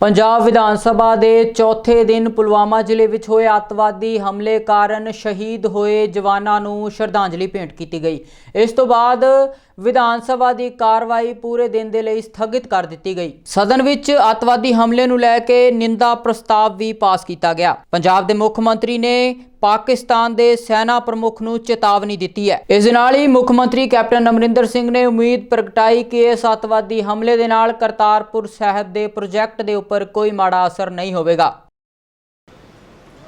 ਪੰਜਾਬ ਵਿਧਾਨ ਸਭਾ ਦੇ ਚੌਥੇ ਦਿਨ ਪੁਲਵਾਮਾ ਜ਼ਿਲ੍ਹੇ ਵਿੱਚ ਹੋਏ ਅੱਤਵਾਦੀ ਹਮਲੇ ਕਾਰਨ ਸ਼ਹੀਦ ਹੋਏ ਜਵਾਨਾਂ ਨੂੰ ਸ਼ਰਧਾਂਜਲੀ ਭੇਂਟ ਕੀਤੀ ਗਈ। ਇਸ ਤੋਂ ਬਾਅਦ ਵਿਧਾਨ ਸਭਾ ਦੀ ਕਾਰਵਾਈ ਪੂਰੇ ਦਿਨ ਦੇ ਲਈ ਸਥਗਿਤ ਕਰ ਦਿੱਤੀ ਗਈ। ਸਦਨ ਵਿੱਚ ਅੱਤਵਾਦੀ ਹਮਲੇ ਨੂੰ ਲੈ ਕੇ ਨਿੰਦਾ ਪ੍ਰਸਤਾਵ ਵੀ ਪਾਸ ਕੀਤਾ ਗਿਆ। ਪੰਜਾਬ ਦੇ ਮੁੱਖ ਮੰਤਰੀ ਨੇ ਪਾਕਿਸਤਾਨ ਦੇ ਸੈਨਾ ਪ੍ਰਮੁੱਖ ਨੂੰ ਚੇਤਾਵਨੀ ਦਿੱਤੀ ਹੈ। ਇਸ ਦੇ ਨਾਲ ਹੀ ਮੁੱਖ ਮੰਤਰੀ ਕੈਪਟਨ ਅਮਰਿੰਦਰ ਸਿੰਘ ਨੇ ਉਮੀਦ ਪ੍ਰਗਟਾਈ ਕਿ ਇਸ ਅੱਤਵਾਦੀ ਹਮਲੇ ਦੇ ਨਾਲ ਕਰਤਾਰਪੁਰ ਸਾਹਿਬ ਦੇ ਪ੍ਰੋਜੈਕਟ ਦੇ ਉੱਪਰ ਕੋਈ ਮਾੜਾ ਅਸਰ ਨਹੀਂ ਹੋਵੇਗਾ।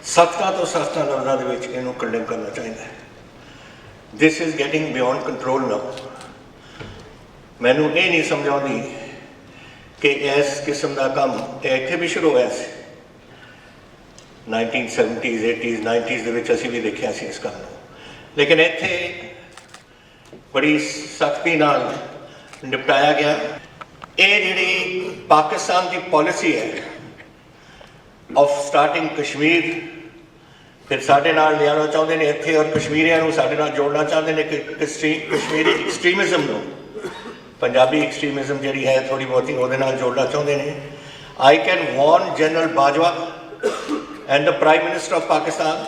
ਸਖਤਾਂ ਤੋਂ ਸਖਤਾਂ ਲਫ਼ਜ਼ਾਂ ਦੇ ਵਿੱਚ ਇਹਨੂੰ ਕੰਡੈਮ ਕਰਨਾ ਚਾਹੀਦਾ ਹੈ। This is getting beyond control now ਮੈਨੂੰ ਇਹ ਨਹੀਂ ਸਮਝਾਉਂਦੀ ਕਿ ਇਸ ਕਿਸਮ ਦਾ ਕੰਮ ਇਹ ਇੱਥੇ ਵੀ ਸ਼ੁਰੂ ਹੋਇਆ ਸੀ। 1970s 80s 90s ਦੇ ਵਿੱਚ ਅਸੀਂ ਵੀ ਦੇਖਿਆ ਸੀ ਇਸ ਕੰਮ ਨੂੰ। ਲੇਕਿਨ ਇੱਥੇ ਬੜੀ ਸਖਤੀ ਨਾਲ ਨਿਪਟਾਇਆ ਗਿਆ। ਇਹ ਜਿਹੜੀ ਪਾਕਿਸਤਾਨ ਦੀ ਪਾਲਿਸੀ ਹੈ ਆਫ ਸਟਾਰਟਿੰਗ ਕਸ਼ਮੀਰ ਫਿਰ ਸਾਡੇ ਨਾਲ ਲਿਆਉਣਾ ਚਾਹੁੰਦੇ ਨੇ ਇੱਥੇ ਔਰ ਕਸ਼ਮੀਰੀਆਂ ਨੂੰ ਸਾਡੇ ਨਾਲ ਜੋੜਨਾ ਚਾਹੁੰਦੇ ਨੇ ਕਿ ਕਸ਼ਮੀ- ਕਸ਼ਮੀਰੀ ਐਕਸਟ੍ਰੀਮਿਜ਼ਮ ਨੂੰ ਪੰਜਾਬੀ ਐਕਸਟ੍ਰੀਮਿਜ਼ਮ ਜਿਹੜੀ ਹੈ ਥੋੜੀ ਬਹੁਤੀ ਉਹਦੇ ਨਾਲ ਜੋੜਨਾ ਚਾਹੁੰਦੇ ਨੇ। I can warn general Bajwa and the prime minister of Pakistan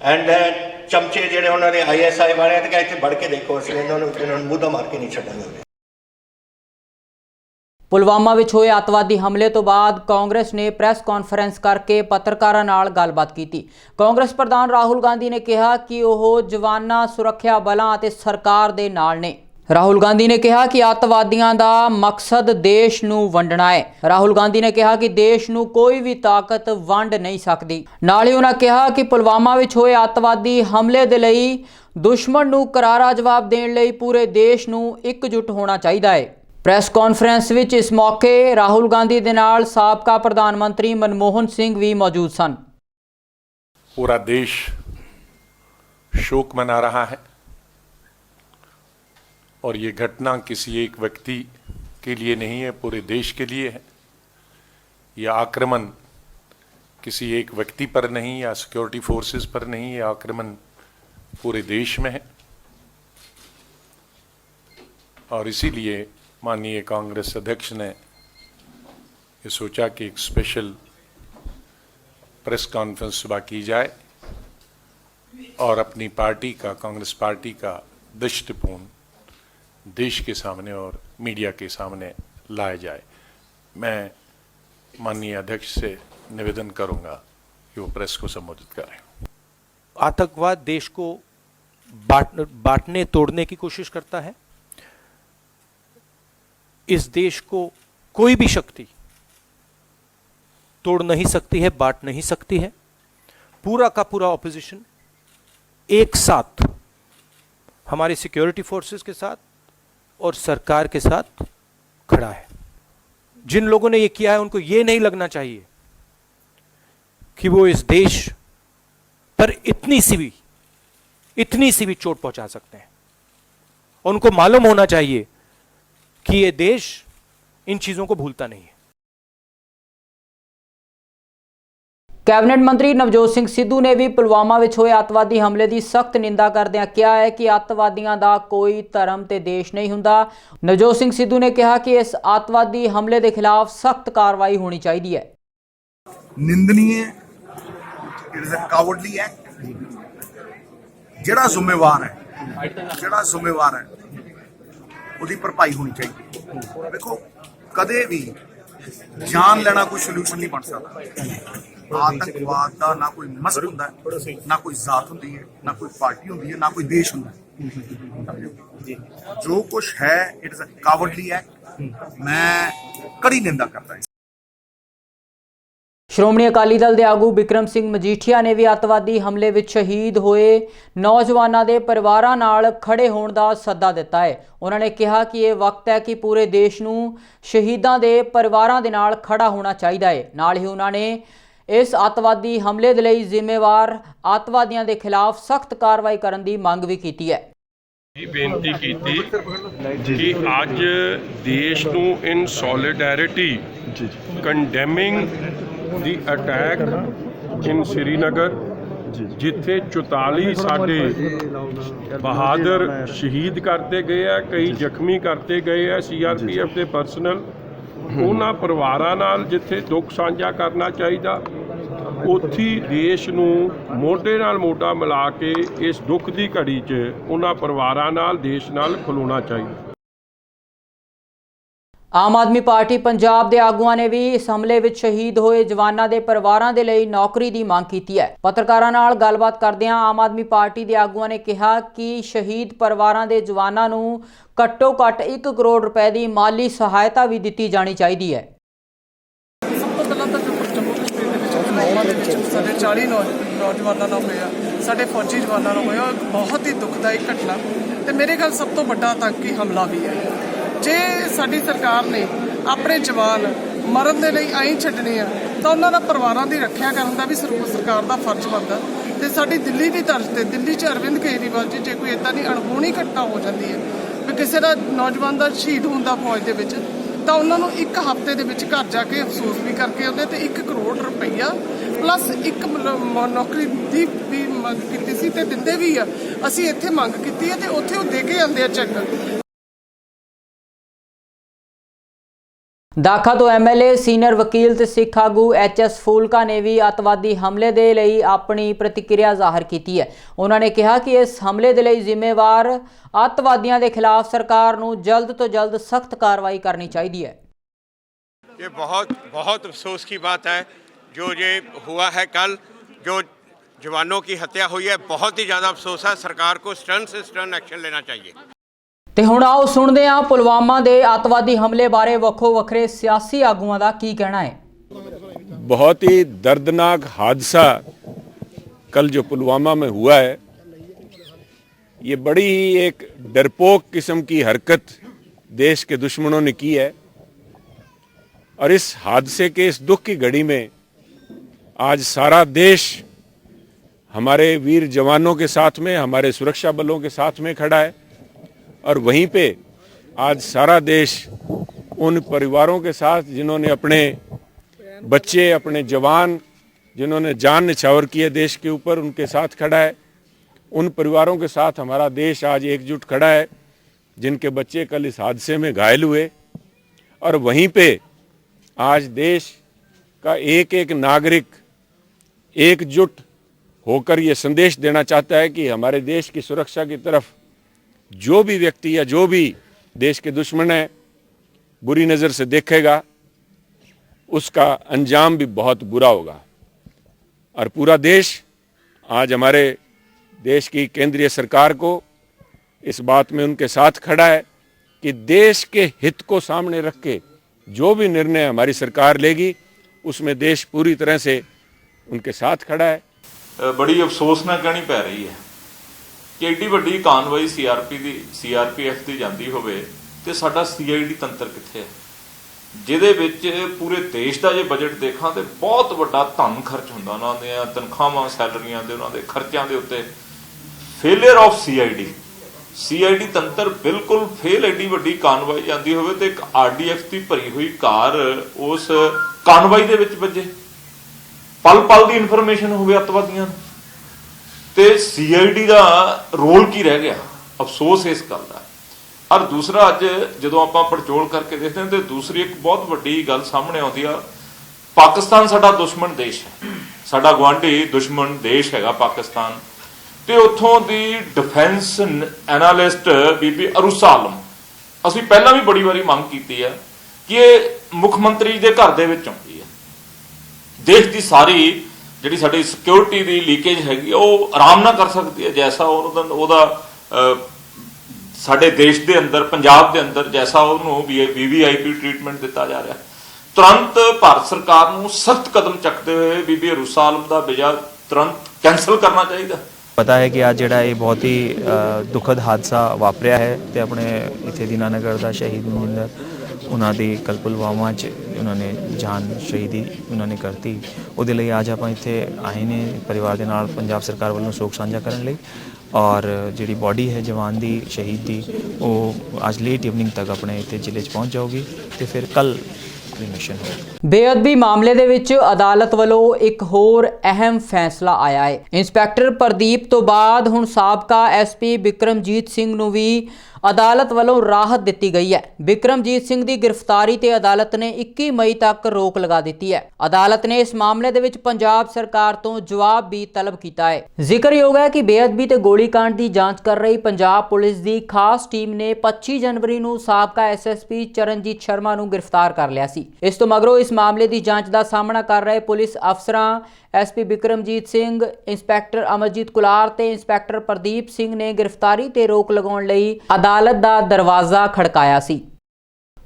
and ਚਮਚੇ ਜਿਹੜੇ ਉਹਨਾਂ ਦੇ ਆਈਐਸਆਈ ਵਾਲੇ ਤੇ ਕਿ ਇੱਥੇ ਵੜ ਕੇ ਦੇਖੋ ਅਸੀਂ ਇਹਨਾਂ ਨੂੰ ਇਹਨਾਂ ਨੂੰ ਮੁੱਦਾ ਮਾਰ ਕੇ ਨਹੀਂ ਛੱਡਾਂਗੇ ਪੁਲਵਾਮਾ ਵਿੱਚ ਹੋਏ ਅੱਤਵਾਦੀ ਹਮਲੇ ਤੋਂ ਬਾਅਦ ਕਾਂਗਰਸ ਨੇ ਪ੍ਰੈਸ ਕਾਨਫਰੰਸ ਕਰਕੇ ਪੱਤਰਕਾਰਾਂ ਨਾਲ ਗੱਲਬਾਤ ਕੀਤੀ। ਕਾਂਗਰਸ ਪ੍ਰਧਾਨ ਰਾਹੁਲ ਗਾਂਧੀ ਨੇ ਕਿਹਾ ਕਿ ਉਹ ਜਵਾਨਾਂ, ਸੁਰੱਖਿਆ ਬਲਾਂ ਅਤੇ ਸਰਕਾਰ ਦੇ ਨਾਲ ਨੇ। ਰਾਹੁਲ ਗਾਂਧੀ ਨੇ ਕਿਹਾ ਕਿ ਅੱਤਵਾਦੀਆਂ ਦਾ ਮਕਸਦ ਦੇਸ਼ ਨੂੰ ਵੰਡਣਾ ਹੈ। ਰਾਹੁਲ ਗਾਂਧੀ ਨੇ ਕਿਹਾ ਕਿ ਦੇਸ਼ ਨੂੰ ਕੋਈ ਵੀ ਤਾਕਤ ਵੰਡ ਨਹੀਂ ਸਕਦੀ। ਨਾਲ ਹੀ ਉਹਨਾਂ ਕਿਹਾ ਕਿ ਪੁਲਵਾਮਾ ਵਿੱਚ ਹੋਏ ਅੱਤਵਾਦੀ ਹਮਲੇ ਦੇ ਲਈ ਦੁਸ਼ਮਣ ਨੂੰ ਕਰਾਰਾ ਜਵਾਬ ਦੇਣ ਲਈ ਪੂਰੇ ਦੇਸ਼ ਨੂੰ ਇੱਕ ਇਕਜੁੱਟ ਹੋਣਾ ਚਾਹੀਦਾ ਹੈ। ਪ੍ਰੈਸ ਕਾਨਫਰੰਸ ਵਿੱਚ ਇਸ ਮੌਕੇ ਰਾਹੁਲ ਗਾਂਧੀ ਦੇ ਨਾਲ ਸਾਬਕਾ ਪ੍ਰਧਾਨ ਮੰਤਰੀ ਮਨਮੋਹਨ ਸਿੰਘ ਵੀ ਮੌਜੂਦ ਸਨ। ਪੂਰਾ ਦੇਸ਼ ਸ਼ੋਕ ਮਨਾ ਰਿਹਾ ਹੈ। और ये घटना किसी एक व्यक्ति के लिए नहीं है, पूरे देश के लिए है। यह आक्रमण किसी एक व्यक्ति पर नहीं, या सिक्योरिटी फोर्सेस पर नहीं, ये आक्रमण पूरे देश में है। और इसीलिए माननीय कांग्रेस अध्यक्ष ने ये सोचा कि एक स्पेशल प्रेस कॉन्फ्रेंस सुबह की जाए और अपनी पार्टी का, कांग्रेस पार्टी का दृष्टिपूर्ण देश के सामने और मीडिया के सामने लाया जाए। मैं माननीय अध्यक्ष से निवेदन करूँगा कि वो प्रेस को संबोधित करें। आतंकवाद देश को बांट, बांटने, तोड़ने की कोशिश करता है। इस देश को कोई भी शक्ति तोड़ नहीं सकती है, बांट नहीं सकती है। पूरा का पूरा ऑपोजिशन एक साथ हमारे सिक्योरिटी फोर्सेस के साथ और सरकार के साथ खड़ा है। जिन लोगों ने यह किया है, उनको यह नहीं लगना चाहिए कि वो इस देश पर इतनी सी भी, इतनी सी भी चोट पहुँचा सकते हैं। उनको मालूम होना चाहिए कि यह देश इन चीज़ों को भूलता नहीं है। ਕੈਬਨਿਟ ਮੰਤਰੀ ਨਵਜੋਤ ਸਿੰਘ ਸਿੱਧੂ ਨੇ ਵੀ ਪੁਲਵਾਮਾ ਵਿੱਚ ਹੋਏ ਅੱਤਵਾਦੀ ਹਮਲੇ ਦੀ ਸਖਤ ਨਿੰਦਾ ਕਰਦਿਆਂ ਕਿਹਾ ਹੈ ਕਿ ਅੱਤਵਾਦੀਆਂ ਦਾ ਕੋਈ ਧਰਮ ਤੇ ਦੇਸ਼ ਨਹੀਂ ਹੁੰਦਾ। ਨਵਜੋਤ ਸਿੰਘ ਸਿੱਧੂ ਨੇ ਕਿਹਾ ਕਿ ਇਸ ਅੱਤਵਾਦੀ ਹਮਲੇ ਦੇ ਖਿਲਾਫ ਸਖਤ ਕਾਰਵਾਈ ਹੋਣੀ ਚਾਹੀਦੀ ਹੈ। ਨਿੰਦਨੀय it is a cowardly act ਜਿਹੜਾ ਜ਼ਿੰਮੇਵਾਰ ਹੈ, ਜਿਹੜਾ ਜ਼ਿੰਮੇਵਾਰ ਹੈ, ਉਹਦੀ ਭਰਪਾਈ ਹੋਣੀ ਚਾਹੀਦੀ ਵੇਖੋ ਕਦੇ ਵੀ ਜਾਨ ਲੈਣਾ ਕੋਈ ਸੋਲੂਸ਼ਨ ਨਹੀਂ ਬਣ ਸਕਦਾ। ਆਤੰਕਵਾਦ ਦਾ ਨਾ ਕੋਈ ਮਸਲ ਹੁੰਦਾ ਹੈ, ਨਾ ਕੋਈ ਜ਼ਾਤ ਹੁੰਦੀ ਹੈ ਨਾ ਕੋਈ ਪਾਰਟੀ ਹੁੰਦੀ ਹੈ ਨਾ ਕੋਈ ਦੇਸ਼ ਹੁੰਦਾ। ਜੋ। ਕੁਝ ਹੈ it is a cowardly act ਮੈਂ ਕੜੀ ਨਿੰਦਾ ਕਰਦਾ ਹਾਂ। ਸ਼੍ਰੋਮਣੀ ਅਕਾਲੀ ਦਲ ਦੇ ਆਗੂ ਵਿਕਰਮ ਸਿੰਘ ਮਜੀਠੀਆ ਨੇ ਵੀ ਅੱਤਵਾਦੀ ਹਮਲੇ ਵਿੱਚ ਸ਼ਹੀਦ ਹੋਏ ਨੌਜਵਾਨਾਂ ਦੇ ਪਰਿਵਾਰਾਂ ਨਾਲ ਖੜੇ ਹੋਣ ਦਾ ਸੱਦਾ ਦਿੱਤਾ ਹੈ। ਉਹਨਾਂ ਨੇ ਕਿਹਾ ਕਿ ਇਹ ਵਕਤ ਹੈ ਕਿ ਪੂਰੇ ਦੇਸ਼ ਨੂੰ ਸ਼ਹੀਦਾਂ ਦੇ ਪਰਿਵਾਰਾਂ ਦੇ ਨਾਲ ਖੜਾ ਹੋਣਾ ਚਾਹੀਦਾ ਹੈ। ਨਾਲ ਹੀ ਉਹਨਾਂ ਨੇ ਇਸ ਅੱਤਵਾਦੀ ਹਮਲੇ ਦੇ ਲਈ ਜ਼ਿੰਮੇਵਾਰ ਅੱਤਵਾਦੀਆਂ ਦੇ ਖਿਲਾਫ ਸਖਤ ਕਾਰਵਾਈ ਕਰਨ ਦੀ ਮੰਗ ਵੀ ਕੀਤੀ ਹੈ। ਇਹ ਬੇਨਤੀ ਕੀਤੀ ਕਿ ਅੱਜ ਦੇਸ਼ ਨੂੰ in solidarity condemning the attack in Srinagar ਜਿੱਥੇ 44 ਸਾਡੇ ਬਹਾਦਰ ਸ਼ਹੀਦ ਕਰਤੇ ਗਏ ਆ ਕਈ ਜ਼ਖਮੀ ਕਰਤੇ ਗਏ ਆ ਸੀਆਰਪੀਐਫ ਦੇ ਪਰਸਨਲ। ਉਹਨਾਂ ਪਰਿਵਾਰਾਂ ਨਾਲ ਜਿੱਥੇ ਦੁੱਖ ਸਾਂਝਾ ਕਰਨਾ ਚਾਹੀਦਾ, ਉੱਥੀ ਦੇਸ਼ ਨੂੰ ਮੋਢੇ ਨਾਲ ਮੋਢਾ ਮਿਲਾ ਕੇ ਇਸ ਦੁੱਖ ਦੀ ਘੜੀ 'ਚ ਉਹਨਾਂ ਪਰਿਵਾਰਾਂ ਨਾਲ, ਦੇਸ਼ ਨਾਲ ਖਲੋਣਾ ਚਾਹੀਦਾ। ਆਮ ਆਦਮੀ ਪਾਰਟੀ ਪੰਜਾਬ ਦੇ ਆਗੂਆਂ ਨੇ ਵੀ ਇਸ ਹਮਲੇ ਵਿੱਚ ਸ਼ਹੀਦ ਹੋਏ ਜਵਾਨਾਂ ਦੇ ਪਰਿਵਾਰਾਂ ਦੇ ਲਈ ਨੌਕਰੀ ਦੀ ਮੰਗ ਕੀਤੀ ਹੈ। ਪੱਤਰਕਾਰਾਂ ਨਾਲ ਗੱਲਬਾਤ ਕਰਦਿਆਂ ਆਮ ਆਦਮੀ ਪਾਰਟੀ ਦੇ ਆਗੂਆਂ ਨੇ ਕਿਹਾ ਕਿ ਸ਼ਹੀਦ ਪਰਿਵਾਰਾਂ ਦੇ ਜਵਾਨਾਂ ਨੂੰ ਘੱਟੋ-ਘੱਟ 1 ਕਰੋੜ ਰੁਪਏ ਦੀ ਮਾਲੀ ਸਹਾਇਤਾ ਵੀ ਦਿੱਤੀ ਜਾਣੀ ਚਾਹੀਦੀ ਹੈ। ਸਭ ਤੋਂ ਪਹਿਲਾਂ ਤਾਂ ਜੰਮੂ ਕਸ਼ਮੀਰ ਦੇ ਵਿੱਚ ਪੁਲਵਾਮਾ ਦੇ ਵਿੱਚ ਸਾਡੇ 40 ਨੌਜਵਾਨਾਂ ਨਾਲ ਹੋਇਆ, ਸਾਡੇ ਫੌਜੀ ਜਵਾਨਾਂ ਨਾਲ ਹੋਇਆ ਬਹੁਤ ਹੀ ਦੁਖਦਾਈ ਘਟਨਾ। ਤੇ ਮੇਰੇ ਖਿਆਲ ਸਭ ਤੋਂ ਵੱਡਾ ਆਤੰਕੀ ਹਮਲਾ ਵੀ ਹੈ। ਜੇ ਸਾਡੀ ਸਰਕਾਰ ਨੇ ਆਪਣੇ ਜਵਾਨ ਮਰਨ ਦੇ ਲਈ ਐਂ ਛੱਡਣੇ ਆ, ਤਾਂ ਉਹਨਾਂ ਦਾ ਪਰਿਵਾਰਾਂ ਦੀ ਰੱਖਿਆ ਕਰਨ ਦਾ ਵੀ ਸਰ- ਸਰਕਾਰ ਦਾ ਫਰਜ਼ ਬਣਦਾ। ਤੇ ਸਾਡੀ ਦਿੱਲੀ ਦੀ ਤਰਜ਼ ਤੇ, ਦਿੱਲੀ 'ਚ ਅਰਵਿੰਦ ਕੇਜਰੀਵਾਲ ਜੀ, ਜੇ ਕੋਈ ਇਦਾਂ ਦੀ ਅਣਹੋਣੀ ਘਟਨਾ ਹੋ ਜਾਂਦੀ ਹੈ, ਵੀ ਕਿਸੇ ਦਾ ਨੌਜਵਾਨ ਦਾ ਸ਼ਹੀਦ ਹੁੰਦਾ ਫੌਜ ਦੇ ਵਿੱਚ, ਤਾਂ ਉਹਨਾਂ ਨੂੰ ਇੱਕ ਹਫ਼ਤੇ ਦੇ ਵਿੱਚ ਘਰ ਜਾ ਕੇ ਅਫਸੋਸ ਵੀ ਕਰਕੇ ਆਉਂਦੇ ਤੇ 1 ਕਰੋੜ ਰੁਪਈਆ, ਪਲੱਸ ਇੱਕ ਨੌਕਰੀ ਦੀ ਵੀ ਮੰਗ ਕੀਤੀ ਸੀ ਤੇ ਦਿੰਦੇ ਵੀ ਆ। ਅਸੀਂ ਇੱਥੇ ਮੰਗ ਕੀਤੀ ਹੈ ਤੇ ਉੱਥੇ ਉਹ ਦੇ ਕੇ ਆਉਂਦੇ ਆ ਚੈੱਕ। ਦਾਖਾ ਤੋਂ ਐਮਐਲਏ ਸੀਨੀਅਰ ਵਕੀਲ ਤੇ ਸਿੱਖ ਆਗੂ ਐਚਐਸ ਫੂਲਕਾ ਨੇ ਵੀ ਅੱਤਵਾਦੀ ਹਮਲੇ ਦੇ ਲਈ ਆਪਣੀ ਪ੍ਰਤੀਕਿਰਿਆ ਜ਼ਾਹਰ ਕੀਤੀ ਹੈ ਉਹਨਾਂ ਨੇ ਕਿਹਾ ਕਿ ਇਸ ਹਮਲੇ ਦੇ ਲਈ ਜ਼ਿੰਮੇਵਾਰ ਅੱਤਵਾਦੀਆਂ ਦੇ ਖਿਲਾਫ ਸਰਕਾਰ ਨੂੰ ਜਲਦ ਤੋਂ ਜਲਦ ਸਖਤ ਕਾਰਵਾਈ ਕਰਨੀ ਚਾਹੀਦੀ ਹੈ ये बहुत बहुत अफसोस की बात है जो ये हुआ है कल जो जवानों की हत्या हुई है बहुत ही ज़्यादा अफसोस है सरकार को स्टर्न से स्टर्न एक्शन लेना चाहिए ਤੇ ਹੁਣ ਆਓ ਸੁਣਦੇ ਹਾਂ ਪੁਲਵਾਮਾ ਦੇ ਅੱਤਵਾਦੀ ਹਮਲੇ ਬਾਰੇ ਵੱਖੋ ਵੱਖਰੇ ਸਿਆਸੀ ਆਗੂਆਂ ਦਾ ਕੀ ਕਹਿਣਾ ਹੈ बहुत ही दर्दनाक हादसा कल जो पुलवामा में हुआ है ये बड़ी ही एक डरपोक किस्म की हरकत देश के दुश्मनों ने की है और इस हादसे के इस दुख की घड़ी में आज सारा देश हमारे वीर जवानों के साथ में हमारे सुरक्षा बलों के साथ में खड़ा है और वहीं पे आज सारा देश उन परिवारों के साथ जिन्होंने अपने बच्चे, अपने जवान, जिन्होंने जान निछावर की है देश के ऊपर, उनके साथ खड़ा है। उन परिवारों के साथ हमारा देश आज एकजुट खड़ा है, जिनके बच्चे कल इस हादसे में घायल हुए। और वहीं पे आज देश का एक एक नागरिक एकजुट होकर ये संदेश देना चाहता है कि हमारे देश की सुरक्षा की तरफ़ जो भी व्यक्ति या जो भी देश के दुश्मन है, बुरी नज़र से देखेगा, उसका अंजाम भी बहुत बुरा होगा। और पूरा देश, आज हमारे देश की केंद्रीय सरकार को इस बात में उनके साथ खड़ा है कि देश के हित को सामने रख के जो भी निर्णय हमारी सरकार लेगी, उसमें देश पूरी तरह से उनके साथ खड़ा है। बड़ी अफसोस ना कहनी पै रही है। ਕਿ ਐਡੀ ਵੱਡੀ ਕਾਨਵਾਈ ਸੀਆਰਪੀ ਦੀ ਸੀਆਰਪੀਐਫ ਦੀ ਜਾਂਦੀ ਹੋਵੇ ਤੇ ਸਾਡਾ ਸੀਆਈਡੀ ਤੰਤਰ ਕਿੱਥੇ ਹੈ ਜਿਹਦੇ ਵਿੱਚ ਪੂਰੇ ਦੇਸ਼ ਦਾ ਜੇ ਬਜਟ ਦੇਖਾਂ ਤੇ ਬਹੁਤ ਵੱਡਾ ਧਨ ਖਰਚ ਹੁੰਦਾ ਉਹਨਾਂ ਦੀਆਂ ਤਨਖਾਹਾਂ, ਸੈਲਰੀਆਂ ਦੇ, ਉਹਨਾਂ ਦੇ ਖਰਚਿਆਂ ਦੇ ਉੱਤੇ। ਫੇਲਿਅਰ ਆਫ ਸੀਆਈਡੀ ਸੀਆਈਡੀ ਤੰਤਰ ਬਿਲਕੁਲ ਫੇਲ ਐਡੀ ਵੱਡੀ ਕਾਨਵਾਈ ਜਾਂਦੀ ਹੋਵੇ ਤੇ ਇੱਕ ਆਰਡੀਐਫ ਦੀ ਭਰੀ ਹੋਈ ਕਾਰ ਉਸ ਕਾਨਵਾਈ ਦੇ ਵਿੱਚ ਵੱਜੇ। ਪਲ ਪਲ ਦੀ ਇਨਫੋਰਮੇਸ਼ਨ ਹੋਵੇ ਅੱਤਵਾਦੀਆਂ ਨੂੰ। ਤੇ ਸੀਆਈਡੀ ਦਾ ਰੋਲ ਕੀ ਰਹਿ ਗਿਆ? ਅਫਸੋਸ ਇਸ ਗੱਲ ਦਾ। ਔਰ ਦੂਸਰਾ ਅੱਜ ਜਦੋਂ ਆਪਾਂ ਪੜਚੋਲ ਕਰਕੇ ਦੇਖਦੇ ਹਾਂ ਤੇ ਦੂਸਰੀ ਇੱਕ ਬਹੁਤ ਵੱਡੀ ਗੱਲ ਸਾਹਮਣੇ ਆਉਂਦੀ ਆ, ਪਾਕਿਸਤਾਨ ਸਾਡਾ ਦੁਸ਼ਮਣ ਦੇਸ਼ ਹੈ। ਸਾਡਾ ਗਵਾਂਢੀ ਦੁਸ਼ਮਣ ਦੇਸ਼ ਹੈਗਾ ਪਾਕਿਸਤਾਨ। ਤੇ ਉੱਥੋਂ ਦੀ ਡਿਫੈਂਸ ਐਨਾਲਿਸਟ ਬੀਬੀ ਅਰੂਸਾ ਆਲਮ, ਅਸੀਂ ਪਹਿਲਾਂ ਵੀ ਬੜੀ ਵਾਰੀ ਮੰਗ ਕੀਤੀ ਹੈ ਕਿ ਇਹ ਮੁੱਖ ਮੰਤਰੀ ਦੇ ਘਰ ਦੇ ਵਿੱਚ ਆਉਂਦੀ ਹੈ ਦੇਸ਼ ਦੀ ਸਾਰੀ ਜਿਹੜੀ ਸਾਡੀ ਸਿਕਿਉਰਿਟੀ ਦੀ ਲੀਕੇਜ ਹੈਗੀ ਉਹ ਆਰਾਮ ਨਾਲ ਕਰ ਸਕਦੀ ਹੈ, ਜੈਸਾ ਉਹਦਾ ਉਹਦਾ ਸਾਡੇ ਦੇਸ਼ ਦੇ ਅੰਦਰ, ਪੰਜਾਬ ਦੇ ਅੰਦਰ ਜੈਸਾ ਉਹਨੂੰ ਵੀਵੀਆਈਪੀ ਟ੍ਰੀਟਮੈਂਟ ਦਿੱਤਾ ਜਾ ਰਿਹਾ। ਤੁਰੰਤ ਭਾਰਤ ਸਰਕਾਰ ਨੂੰ ਸਖਤ ਕਦਮ ਚੱਕਦੇ ਹੋਏ ਬੀਬੀ ਅਰੂਸਾ ਆਲਮ ਦਾ ਵੀਜ਼ਾ ਤੁਰੰਤ ਕੈਨਸਲ ਕਰਨਾ ਚਾਹੀਦਾ। ਪਤਾ ਹੈ ਕਿ ਅੱਜ ਜਿਹੜਾ ਇਹ ਬਹੁਤ ਹੀ ਦੁਖਦ ਹਾਦਸਾ ਵਾਪਰਿਆ ਹੈ ਤੇ ਆਪਣੇ ਇੱਥੇ ਦੀਨਾਨਗਰ ਦਾ ਸ਼ਹੀਦ ਮਨਿੰਦਰ ਉਹਨਾਂ ਦੀ ਕੱਲ੍ਹ ਪੁਲਵਾਮਾ 'ਚ ਉਹਨਾਂ ਨੇ ਜਾਨ ਸ਼ਹੀਦੀ ਉਹਨਾਂ ਨੇ ਕਰਤੀ। ਉਹਦੇ ਲਈ ਅੱਜ ਆਪਾਂ ਇੱਥੇ ਆਏ ਨੇ ਪਰਿਵਾਰ ਦੇ ਨਾਲ ਪੰਜਾਬ ਸਰਕਾਰ ਵੱਲੋਂ ਸ਼ੋਕ ਸਾਂਝਾ ਕਰਨ ਲਈ ਔਰ ਜਿਹੜੀ ਬਾਡੀ ਹੈ, ਜਵਾਨ ਦੀ, ਸ਼ਹੀਦ ਦੀ, ਉਹ ਅੱਜ ਲੇਟ ਇਵਨਿੰਗ ਤੱਕ ਆਪਣੇ ਇੱਥੇ ਜ਼ਿਲ੍ਹੇ 'ਚ ਪਹੁੰਚ ਜਾਊਗੀ ਤੇ ਫਿਰ ਕੱਲ ਕ੍ਰੀਮੇਸ਼ਨ ਹੋਊਗਾ ਬੇਅਦਬੀ ਮਾਮਲੇ ਦੇ ਵਿੱਚ ਅਦਾਲਤ ਵੱਲੋਂ ਇੱਕ ਹੋਰ ਅਹਿਮ ਫੈਸਲਾ ਆਇਆ ਹੈ। ਇੰਸਪੈਕਟਰ ਪ੍ਰਦੀਪ ਤੋਂ ਬਾਅਦ ਹੁਣ ਸਾਬਕਾ ਐਸਪੀ ਵਿਕਰਮਜੀਤ ਸਿੰਘ ਨੂੰ ਵੀ ਅਦਾਲਤ ਵੱਲੋਂ ਰਾਹਤ ਦਿੱਤੀ ਗਈ ਹੈ। ਵਿਕਰਮਜੀਤ ਸਿੰਘ ਦੀ ਗ੍ਰਿਫਤਾਰੀ ਤੇ ਅਦਾਲਤ ਨੇ 21 ਮਈ ਤੱਕ ਰੋਕ ਲਗਾ ਦਿੱਤੀ ਹੈ। ਅਦਾਲਤ ਨੇ ਇਸ ਮਾਮਲੇ ਦੇ ਵਿੱਚ ਪੰਜਾਬ ਸਰਕਾਰ ਤੋਂ ਜਵਾਬ ਵੀ ਤਲਬ ਕੀਤਾ ਹੈ। ਜ਼ਿਕਰਯੋਗ ਹੈ ਕਿ ਬੇਅਦਬੀ ਤੇ ਗੋਲੀकांड ਦੀ ਜਾਂਚ ਕਰ ਰਹੀ ਪੰਜਾਬ ਪੁਲਿਸ ਦੀ ਖਾਸ ਟੀਮ ਨੇ 25 ਜਨਵਰੀ ਨੂੰ ਸਾਬਕਾ ਐਸਐਸਪੀ ਚਰਨਜੀਤ ਸ਼ਰਮਾ ਨੂੰ ਗ੍ਰਿਫਤਾਰ ਕਰ ਲਿਆ ਸੀ। ਇਸ ਤੋਂ ਮਗਰੋਂ ਇਸ ਮਾਮਲੇ ਦੀ ਜਾਂਚ ਦਾ ਸਾਹਮਣਾ ਕਰ ਰਹੇ ਪੁਲਿਸ ਅਫਸਰਾਂ ਐਸਪੀ ਵਿਕਰਮਜੀਤ ਸਿੰਘ, ਇੰਸਪੈਕਟਰ ਅਮਰਜੀਤ ਕੁਲਾਰ ਤੇ ਇੰਸਪੈਕਟਰ ਪ੍ਰਦੀਪ ਸਿੰਘ ਨੇ ਗ੍ਰਿਫਤਾਰੀ ਤੇ ਰੋਕ ਲਗਾਉਣ ਲਈ ਅਦਾਲਤ ਦਾ ਦਰਵਾਜ਼ਾ ਖੜਕਾਇਆ ਸੀ।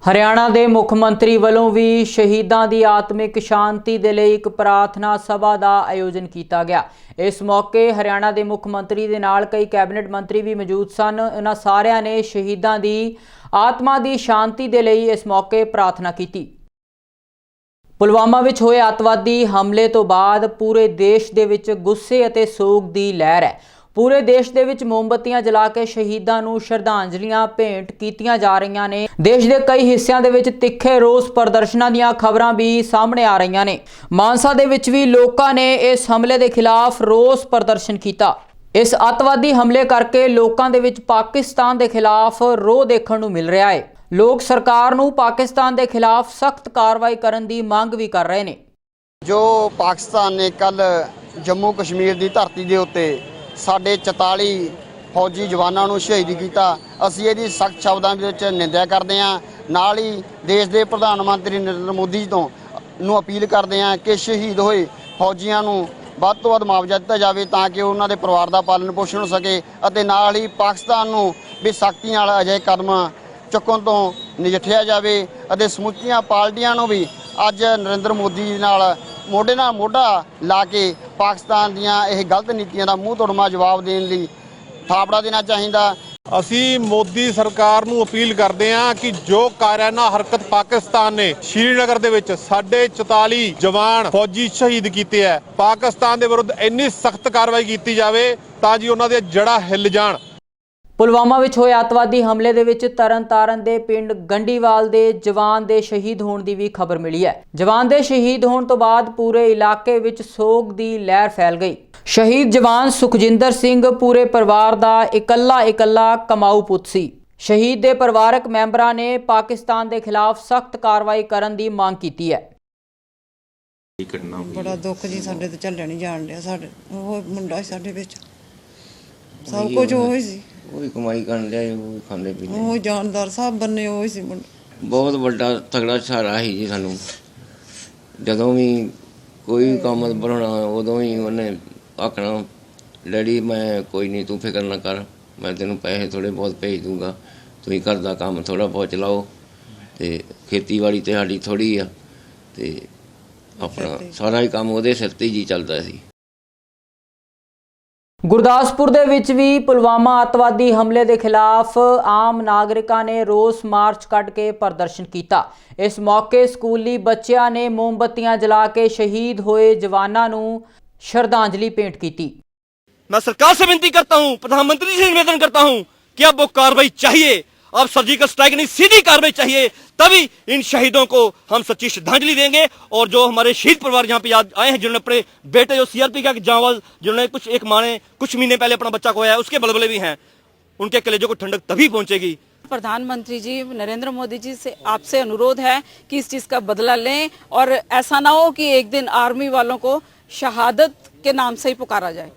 ਹਰਿਆਣਾ ਦੇ ਮੁੱਖ ਮੰਤਰੀ ਵੱਲੋਂ ਵੀ ਸ਼ਹੀਦਾਂ ਦੀ ਆਤਮਿਕ ਸ਼ਾਂਤੀ ਦੇ ਲਈ ਇੱਕ ਪ੍ਰਾਰਥਨਾ ਸਭਾ ਦਾ ਆਯੋਜਨ ਕੀਤਾ ਗਿਆ। ਇਸ ਮੌਕੇ ਹਰਿਆਣਾ ਦੇ ਮੁੱਖ ਮੰਤਰੀ ਦੇ ਨਾਲ ਕਈ ਕੈਬਨਿਟ ਮੰਤਰੀ ਵੀ ਮੌਜੂਦ ਸਨ। ਉਹਨਾਂ ਸਾਰਿਆਂ ਨੇ ਸ਼ਹੀਦਾਂ ਦੀ ਆਤਮਾ ਦੀ ਸ਼ਾਂਤੀ ਦੇ ਲਈ ਇਸ ਮੌਕੇ ਪ੍ਰਾਰਥਨਾ ਕੀਤੀ। ਪੁਲਵਾਮਾ ਵਿੱਚ ਹੋਏ ਅੱਤਵਾਦੀ ਹਮਲੇ ਤੋਂ ਬਾਅਦ ਪੂਰੇ ਦੇਸ਼ ਦੇ ਵਿੱਚ ਗੁੱਸੇ ਅਤੇ ਸੋਗ ਦੀ ਲਹਿਰ ਹੈ। ਪੂਰੇ ਦੇਸ਼ ਦੇ ਵਿੱਚ ਮੋਮਬੱਤੀਆਂ ਜਲਾ ਕੇ ਸ਼ਹੀਦਾਂ ਨੂੰ ਸ਼ਰਧਾਂਜਲੀਆਂ ਭੇਂਟ ਕੀਤੀਆਂ ਜਾ ਰਹੀਆਂ ਨੇ। ਦੇਸ਼ ਦੇ ਕਈ ਹਿੱਸਿਆਂ ਦੇ ਵਿੱਚ ਤਿੱਖੇ ਰੋਸ ਪ੍ਰਦਰਸ਼ਨਾਂ ਦੀਆਂ ਖਬਰਾਂ ਵੀ ਸਾਹਮਣੇ ਆ ਰਹੀਆਂ ਨੇ। ਮਾਨਸਾ ਦੇ ਵਿੱਚ ਵੀ ਲੋਕਾਂ ਨੇ ਇਸ ਹਮਲੇ ਦੇ ਖਿਲਾਫ ਰੋਸ ਪ੍ਰਦਰਸ਼ਨ ਕੀਤਾ। ਇਸ ਅੱਤਵਾਦੀ ਹਮਲੇ ਕਰਕੇ ਲੋਕਾਂ ਦੇ ਵਿੱਚ ਪਾਕਿਸਤਾਨ ਦੇ ਖਿਲਾਫ ਰੋਹ ਦੇਖਣ ਨੂੰ ਮਿਲ ਰਿਹਾ ਹੈ। ਲੋਕ ਸਰਕਾਰ ਨੂੰ ਪਾਕਿਸਤਾਨ ਦੇ ਖਿਲਾਫ ਸਖਤ ਕਾਰਵਾਈ ਕਰਨ ਦੀ ਮੰਗ ਵੀ ਕਰ ਰਹੇ ਨੇ। ਜੋ ਪਾਕਿਸਤਾਨ ਨੇ ਕੱਲ ਜੰਮੂ ਕਸ਼ਮੀਰ ਦੀ ਧਰਤੀ ਦੇ ਉੱਤੇ ਸਾਡੇ 44 ਫੌਜੀ ਜਵਾਨਾਂ ਨੂੰ ਸ਼ਹੀਦ ਕੀਤਾ, ਅਸੀਂ ਇਹਦੀ ਸਖਤ ਸ਼ਬਦਾਂ ਵਿੱਚ ਨਿੰਦਿਆ ਕਰਦੇ ਹਾਂ। ਨਾਲ ਹੀ ਦੇਸ਼ ਦੇ ਪ੍ਰਧਾਨ ਮੰਤਰੀ ਨਰਿੰਦਰ ਮੋਦੀ ਜੀ ਤੋਂ ਨੂੰ ਅਪੀਲ ਕਰਦੇ ਹਾਂ ਕਿ ਸ਼ਹੀਦ ਹੋਏ ਫੌਜੀਆਂ ਨੂੰ ਵੱਧ ਤੋਂ ਵੱਧ ਮੁਆਵਜ਼ਾ ਦਿੱਤਾ ਜਾਵੇ ਤਾਂ ਕਿ ਉਹਨਾਂ ਦੇ ਪਰਿਵਾਰ ਦਾ ਪਾਲਣ ਪੋਸ਼ਣ ਹੋ ਸਕੇ ਅਤੇ ਨਾਲ ਹੀ ਪਾਕਿਸਤਾਨ ਨੂੰ ਵੀ ਸਖਤੀ ਨਾਲ ਅਜਿਹੇ ਕਦਮ ਚੁੱਕਣ ਤੋਂ ਨਜਿੱਠਿਆ ਜਾਵੇ ਅਤੇ ਸਮੁੱਚੀਆਂ ਪਾਰਟੀਆਂ ਨੂੰ ਵੀ ਅੱਜ ਨਰਿੰਦਰ ਮੋਦੀ ਜੀ ਨਾਲ ਮੋਢੇ ਨਾਲ ਮੋਢਾ ਲਾ ਕੇ ਪਾਕਿਸਤਾਨ ਦੀਆਂ ਇਹ ਗਲਤ ਨੀਤੀਆਂ ਦਾ ਮੂੰਹ ਤੋੜਮਾ ਜਵਾਬ ਦੇਣ ਲਈ ਥਾਪੜਾ ਦੇਣਾ ਚਾਹੀਦਾ। ਅਸੀਂ ਮੋਦੀ ਸਰਕਾਰ ਨੂੰ ਅਪੀਲ ਕਰਦੇ ਹਾਂ ਕਿ ਜੋ ਕਾਰਿਆਨਾ ਹਰਕਤ ਪਾਕਿਸਤਾਨ ਨੇ ਸ਼੍ਰੀਨਗਰ ਦੇ ਵਿੱਚ ਸਾਡੇ 44 ਜਵਾਨ ਫੌਜੀ ਸ਼ਹੀਦ ਕੀਤੇ ਹੈ, ਪਾਕਿਸਤਾਨ ਦੇ ਵਿਰੁੱਧ ਇੰਨੀ ਸਖਤ ਕਾਰਵਾਈ ਕੀਤੀ ਜਾਵੇ ਤਾਂ ਜੀ ਉਹਨਾਂ ਦੇ ਜੜਾ ਹਿੱਲ ਜਾਣ। ਪੁਲਵਾਮਾ ਵਿੱਚ ਹੋਏ ਅੱਤਵਾਦੀ ਹਮਲੇ ਦੇ ਵਿੱਚ ਤਰਨਤਾਰਨ ਦੇ ਪਿੰਡ ਗੰਡੀਵਾਲ ਦੇ ਜਵਾਨ ਦੇ ਸ਼ਹੀਦ ਹੋਣ ਦੀ ਵੀ ਖਬਰ ਮਿਲੀ ਹੈ। ਜਵਾਨ ਦੇ ਸ਼ਹੀਦ ਹੋਣ ਤੋਂ ਬਾਅਦ ਪੂਰੇ ਇਲਾਕੇ ਵਿੱਚ ਸੋਗ ਦੀ ਲਹਿਰ ਫੈਲ ਗਈ। ਸ਼ਹੀਦ ਜਵਾਨ ਸੁਖਜਿੰਦਰ ਸਿੰਘ ਪੂਰੇ ਪਰਿਵਾਰ ਦਾ ਇਕੱਲਾ ਇਕੱਲਾ ਕਮਾਊ ਪੁੱਤ ਸੀ। ਸ਼ਹੀਦ ਦੇ ਪਰਿਵਾਰਕ ਮੈਂਬਰਾਂ ਨੇ ਪਾਕਿਸਤਾਨ ਦੇ ਖਿਲਾਫ ਸਖਤ ਕਾਰਵਾਈ ਕਰਨ ਦੀ ਮੰਗ ਕੀਤੀ ਹੈ। ਬੜਾ ਦੁੱਖ ਜੀ ਸਾਡੇ ਤੇ ਝੱਲਿਆ ਨਹੀਂ ਜਾਣ ਡਿਆ ਸਾਡੇ ਉਹ ਮੁੰਡਾ ਸਾਡੇ ਵਿੱਚ। ਸਭ ਕੁਝ ਉਹ ਹੀ ਸੀ। ਉਹੀ ਕਮਾਈ ਕਰਨ ਲਿਆ ਉਹ ਖਾਂਦੇ ਪੀਂਦੇ ਉਹ ਜਾਨਦਾਰ ਸਾਹਿਬ ਬੰਨੇ ਉਹ ਹੀ ਸੀ ਮੁੰਡਾ। ਬਹੁਤ ਵੱਡਾ ਤਗੜਾ ਸਹਾਰਾ ਸੀ ਜੀ ਸਾਨੂੰ। ਜਦੋਂ ਵੀ ਕੋਈ ਕੰਮ ਬਣਾਉਣਾ ਉਦੋਂ ਹੀ ਉਹਨੇ ਆਖਣਾ ਡੈਡੀ ਮੈਂ ਕੋਈ ਨਹੀਂ ਤੂੰ ਫਿਕਰ ਨਾ ਕਰ। ਮੈਂ ਤੈਨੂੰ ਪੈਸੇ ਥੋੜੇ ਬਹੁਤ ਭੇਜ ਦੂੰਗਾ। ਤੁਸੀਂ ਘਰ ਦਾ ਕੰਮ ਥੋੜਾ ਬਹੁਤ ਚਲਾਓ ਤੇ ਖੇਤੀਬਾੜੀ ਤੇ ਸਾਡੀ ਥੋੜੀ ਆ ਤੇ ਆਪਣਾ ਸਾਰਾ ਹੀ ਕੰਮ ਉਹਦੇ ਸਿਰ ਤੇ ਹੀ ਜੀ ਚੱਲਦਾ ਸੀ। ਗੁਰਦਾਸਪੁਰ ਦੇ ਵਿੱਚ ਵੀ ਪੁਲਵਾਮਾ ਆਤਵਾਦੀ ਹਮਲੇ ਦੇ ਖਿਲਾਫ ਆਮ ਨਾਗਰਿਕਾਂ ਨੇ ਰੋਸ ਮਾਰਚ ਕੱਢ ਕੇ ਪ੍ਰਦਰਸ਼ਨ ਕੀਤਾ। ਇਸ ਮੌਕੇ ਸਕੂਲੀ ਬੱਚਿਆਂ ਨੇ ਮੋਮਬੱਤੀਆਂ ਜਲਾ ਕੇ ਸ਼ਹੀਦ ਹੋਏ ਜਵਾਨਾਂ ਨੂੰ ਸ਼ਰਧਾਂਜਲੀ ਭੇਂਟ ਕੀਤੀ। ਮੈਂ ਸਰਕਾਰ ਸੇ ਬੇਨਤੀ ਕਰਤਾ ਹੂੰ, ਪ੍ਰਧਾਨ ਮੰਤਰੀ ਜੀ ਸੇ ਨਿਵੇਦਨ ਕਰਤਾ ਹੂੰ ਕਿ ਅਬ ਉਹ ਕਾਰਵਾਈ ਚਾਹੀਏ। अब सर्जिकल स्ट्राइक नहीं, सीधी कार्रवाई चाहिए। तभी इन शहीदों को हम सच्ची श्रद्धांजलि देंगे और जो हमारे शहीद परिवार यहाँ पे याद आए हैं, जिन्होंने अपने बेटे, जो सीआरपी का जावाज जिन्होंने कुछ एक माँ ने कुछ महीने पहले अपना बच्चा खोया है, उसके बलबले भी हैं। उनके कलेजों को ठंडक तभी पहुंचेगी। प्रधानमंत्री जी, नरेंद्र मोदी जी से आपसे अनुरोध है कि इस चीज़ का बदला लें और ऐसा ना हो कि एक दिन आर्मी वालों को शहादत के नाम से ही पुकारा जाए।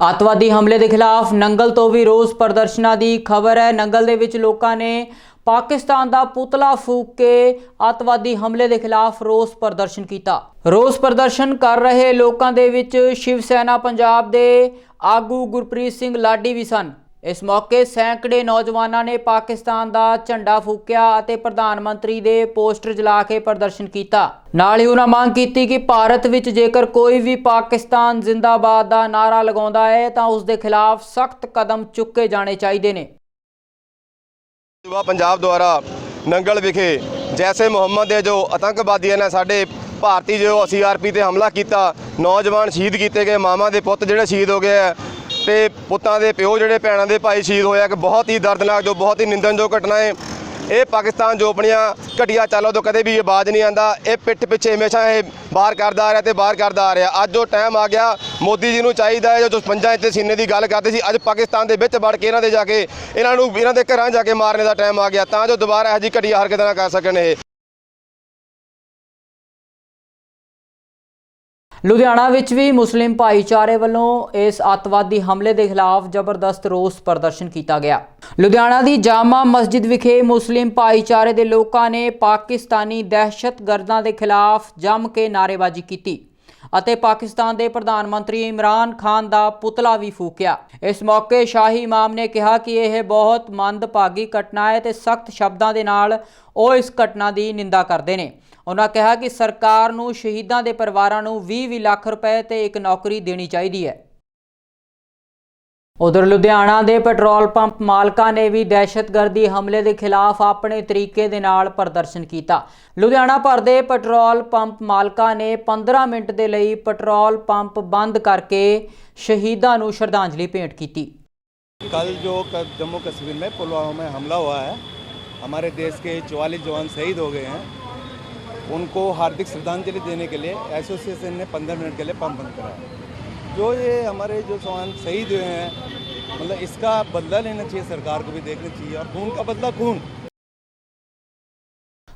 ਅੱਤਵਾਦੀ ਹਮਲੇ ਦੇ ਖਿਲਾਫ ਨੰਗਲ ਤੋਂ ਵੀ ਰੋਸ ਪ੍ਰਦਰਸ਼ਨਾਂ ਦੀ ਖਬਰ ਹੈ। ਨੰਗਲ ਦੇ ਵਿੱਚ ਲੋਕਾਂ ਨੇ ਪਾਕਿਸਤਾਨ ਦਾ ਪੁਤਲਾ ਫੂਕ ਕੇ ਅੱਤਵਾਦੀ ਹਮਲੇ ਦੇ ਖਿਲਾਫ ਰੋਸ ਪ੍ਰਦਰਸ਼ਨ ਕੀਤਾ। ਰੋਸ ਪ੍ਰਦਰਸ਼ਨ ਕਰ ਰਹੇ ਲੋਕਾਂ ਦੇ ਵਿੱਚ ਸ਼ਿਵ ਸੈਨਾ ਪੰਜਾਬ ਦੇ ਆਗੂ ਗੁਰਪ੍ਰੀਤ ਸਿੰਘ ਲਾਡੀ ਵੀ ਸਨ। ਇਸ ਮੌਕੇ ਸੈਂਕੜੇ ਨੌਜਵਾਨਾਂ ਨੇ ਪਾਕਿਸਤਾਨ ਦਾ ਝੰਡਾ ਫੂਕਿਆ ਅਤੇ ਪ੍ਰਧਾਨ ਮੰਤਰੀ ਦੇ ਪੋਸਟਰ ਜਲਾ ਕੇ ਪ੍ਰਦਰਸ਼ਨ ਕੀਤਾ। ਨਾਲ ਹੀ ਉਹਨਾਂ ਮੰਗ ਕੀਤੀ ਕਿ ਭਾਰਤ ਵਿੱਚ ਜੇਕਰ ਕੋਈ ਵੀ ਪਾਕਿਸਤਾਨ ਜ਼ਿੰਦਾਬਾਦ ਦਾ ਨਾਰਾ ਲਗਾਉਂਦਾ ਹੈ, ਤਾਂ ਉਸ ਦੇ ਖਿਲਾਫ ਸਖਤ ਕਦਮ ਚੁੱਕੇ ਜਾਣੇ ਚਾਹੀਦੇ ਨੇ। ਯੁਵਾ ਪੰਜਾਬ ਦੁਆਰਾ ਨੰਗਲ ਵਿਖੇ ਜੈਸੇ ਮੁਹੰਮਦ ਦੇ ਜੋ ਆਤੰਕਵਾਦੀਆਂ ਨੇ ਸਾਡੇ ਭਾਰਤੀ ਜੋ ਸੀਆਰਪੀ ਤੇ ਹਮਲਾ ਕੀਤਾ, ਨੌਜਵਾਨ ਸ਼ਹੀਦ ਕੀਤੇ ਗਏ ਮਾਮਾ ਦੇ ਪੁੱਤ ਜਿਹੜੇ ਸ਼ਹੀਦ ਹੋ ਗਏ ਆ ਤੇ ਪੁੱਤਾਂ ਦੇ ਪਿਓ ਜਿਹੜੇ ਭੈਣਾਂ ਦੇ ਭਾਈ ਸ਼ਹੀਦ ਹੋਇਆ ਕਿ ਬਹੁਤ ਹੀ ਦਰਦਨਾਕ ਜੋ ਬਹੁਤ ਹੀ ਨਿੰਦਣਯੋਗ ਘਟਨਾ ਹੈ। ਇਹ ਪਾਕਿਸਤਾਨ ਜੋ ਆਪਣੀਆਂ ਘਟੀਆਂ ਚਾਲਾਂ ਤੋਂ ਕਦੇ ਵੀ ਆਵਾਜ਼ ਨਹੀਂ ਆਂਦਾ। ਇਹ ਪਿੱਠ ਪਿੱਛੇ ਹਮੇਸ਼ਾ ਇਹ ਬਾਹਰ ਕਰਦਾ ਆ ਰਿਹਾ ਤੇ ਬਾਹਰ ਕਰਦਾ ਆ ਰਿਹਾ। ਅੱਜ ਉਹ ਟਾਈਮ ਆ ਗਿਆ। ਮੋਦੀ ਜੀ ਨੂੰ ਚਾਹੀਦਾ ਹੈ, ਜੋ ਪੰਜਾਂ ਤੇ ਸੀਨੇ ਦੀ ਗੱਲ ਕਰਦੇ ਸੀ, ਅੱਜ ਪਾਕਿਸਤਾਨ ਦੇ ਵਿੱਚ ਵੜ ਕੇ ਇਹਨਾਂ ਦੇ ਜਾ ਕੇ, ਇਹਨਾਂ ਨੂੰ, ਇਹਨਾਂ ਦੇ ਘਰਾਂ ਜਾ ਕੇ ਮਾਰਨੇ ਦਾ ਟਾਈਮ ਆ ਗਿਆ। ਤਾਂ ਜੋ ਦੁਬਾਰਾ ਇਹੋ ਜਿਹੀ ਘਟੀਆ ਹਰਕਤਾਂ ਨਾ ਕਰ ਸਕਣ ਇਹ। ਲੁਧਿਆਣਾ ਵਿੱਚ ਵੀ ਮੁਸਲਿਮ ਭਾਈਚਾਰੇ ਵੱਲੋਂ ਇਸ ਅੱਤਵਾਦੀ ਹਮਲੇ ਦੇ ਖਿਲਾਫ ਜ਼ਬਰਦਸਤ ਰੋਸ ਪ੍ਰਦਰਸ਼ਨ ਕੀਤਾ ਗਿਆ। ਲੁਧਿਆਣਾ ਦੀ ਜਾਮਾ ਮਸਜਿਦ ਵਿਖੇ ਮੁਸਲਿਮ ਭਾਈਚਾਰੇ ਦੇ ਲੋਕਾਂ ਨੇ ਪਾਕਿਸਤਾਨੀ ਦਹਿਸ਼ਤਗਰਦਾਂ ਦੇ ਖਿਲਾਫ ਜੰਮ ਕੇ ਨਾਅਰੇਬਾਜ਼ੀ ਕੀਤੀ ਅਤੇ ਪਾਕਿਸਤਾਨ ਦੇ ਪ੍ਰਧਾਨ ਮੰਤਰੀ ਇਮਰਾਨ ਖਾਨ ਦਾ ਪੁਤਲਾ ਵੀ ਫੂਕਿਆ। ਇਸ ਮੌਕੇ ਸ਼ਾਹੀ ਇਮਾਮ ਨੇ ਕਿਹਾ ਕਿ ਇਹ ਬਹੁਤ ਮੰਦਭਾਗੀ ਘਟਨਾ ਹੈ ਤੇ ਸਖਤ ਸ਼ਬਦਾਂ ਦੇ ਨਾਲ ਉਹ ਇਸ ਘਟਨਾ ਦੀ ਨਿੰਦਾ ਕਰਦੇ ਨੇ। ਉਹਨਾਂ ਕਿਹਾ ਕਿ ਸਰਕਾਰ ਨੂੰ ਸ਼ਹੀਦਾਂ ਦੇ ਪਰਿਵਾਰਾਂ ਨੂੰ 20-20 ਲੱਖ ਰੁਪਏ ਤੇ ਇੱਕ ਨੌਕਰੀ ਦੇਣੀ ਚਾਹੀਦੀ ਹੈ ਉਧਰ ਲੁਧਿਆਣਾ ਦੇ ਪੈਟਰੋਲ ਪੰਪ ਮਾਲਕਾਂ ਨੇ ਵੀ ਦਹਿਸ਼ਤਗਰਦੀ ਹਮਲੇ ਦੇ ਖਿਲਾਫ ਆਪਣੇ ਤਰੀਕੇ ਦੇ ਨਾਲ ਪ੍ਰਦਰਸ਼ਨ ਕੀਤਾ ਲੁਧਿਆਣਾ ਭਰ ਦੇ ਪੈਟਰੋਲ ਪੰਪ ਮਾਲਕਾਂ ਨੇ 15 ਮਿੰਟ ਦੇ ਲਈ ਪੈਟਰੋਲ ਪੰਪ ਬੰਦ ਕਰਕੇ ਸ਼ਹੀਦਾਂ ਨੂੰ ਸ਼ਰਧਾਂਜਲੀ ਭੇਂਟ ਕੀਤੀ कल जो क- जम्मू कश्मीर में पुलवामा में हमला हुआ है हमारे देश के चौवालीस जवान शहीद हो गए हैं उनको हार्दिक श्रद्धांजलि देने के लिए एसोसिएशन ने पंद्रह मिनट के लिए पंप बंद कराया जो ये हमारे जो समान शहीद हुए हैं मतलब इसका बदला लेना चाहिए सरकार को भी देखना चाहिए और खून का बदला खून।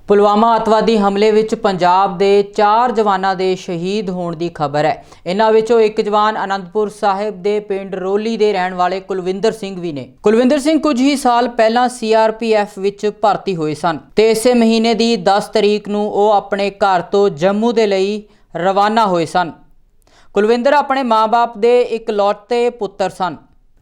ਪੁਲਵਾਮਾ ਅਤਵਾਦੀ ਹਮਲੇ ਵਿੱਚ ਪੰਜਾਬ ਦੇ 4 ਜਵਾਨਾਂ ਦੇ ਸ਼ਹੀਦ ਹੋਣ ਦੀ ਖਬਰ ਹੈ। ਇਹਨਾਂ ਵਿੱਚੋਂ ਇੱਕ ਜਵਾਨ ਅਨੰਦਪੁਰ ਸਾਹਿਬ ਦੇ ਪਿੰਡ ਰੋਲੀ ਦੇ ਰਹਿਣ ਵਾਲੇ ਕੁਲਵਿੰਦਰ ਸਿੰਘ ਵੀ ਨੇ। ਕੁਲਵਿੰਦਰ ਸਿੰਘ ਕੁਝ ਹੀ ਸਾਲ ਪਹਿਲਾਂ ਸੀਆਰਪੀਐਫ ਵਿੱਚ ਭਰਤੀ ਹੋਏ ਸਨ ਤੇ ਇਸੇ ਮਹੀਨੇ ਦੀ 10 ਤਰੀਕ ਨੂੰ ਉਹ ਆਪਣੇ ਘਰ ਤੋਂ ਜੰਮੂ ਦੇ ਲਈ ਰਵਾਨਾ ਹੋਏ ਸਨ। ਕੁਲਵਿੰਦਰ ਆਪਣੇ ਮਾਪੇ ਦੇ ਇਕਲੌਤੇ ਪੁੱਤਰ ਸਨ।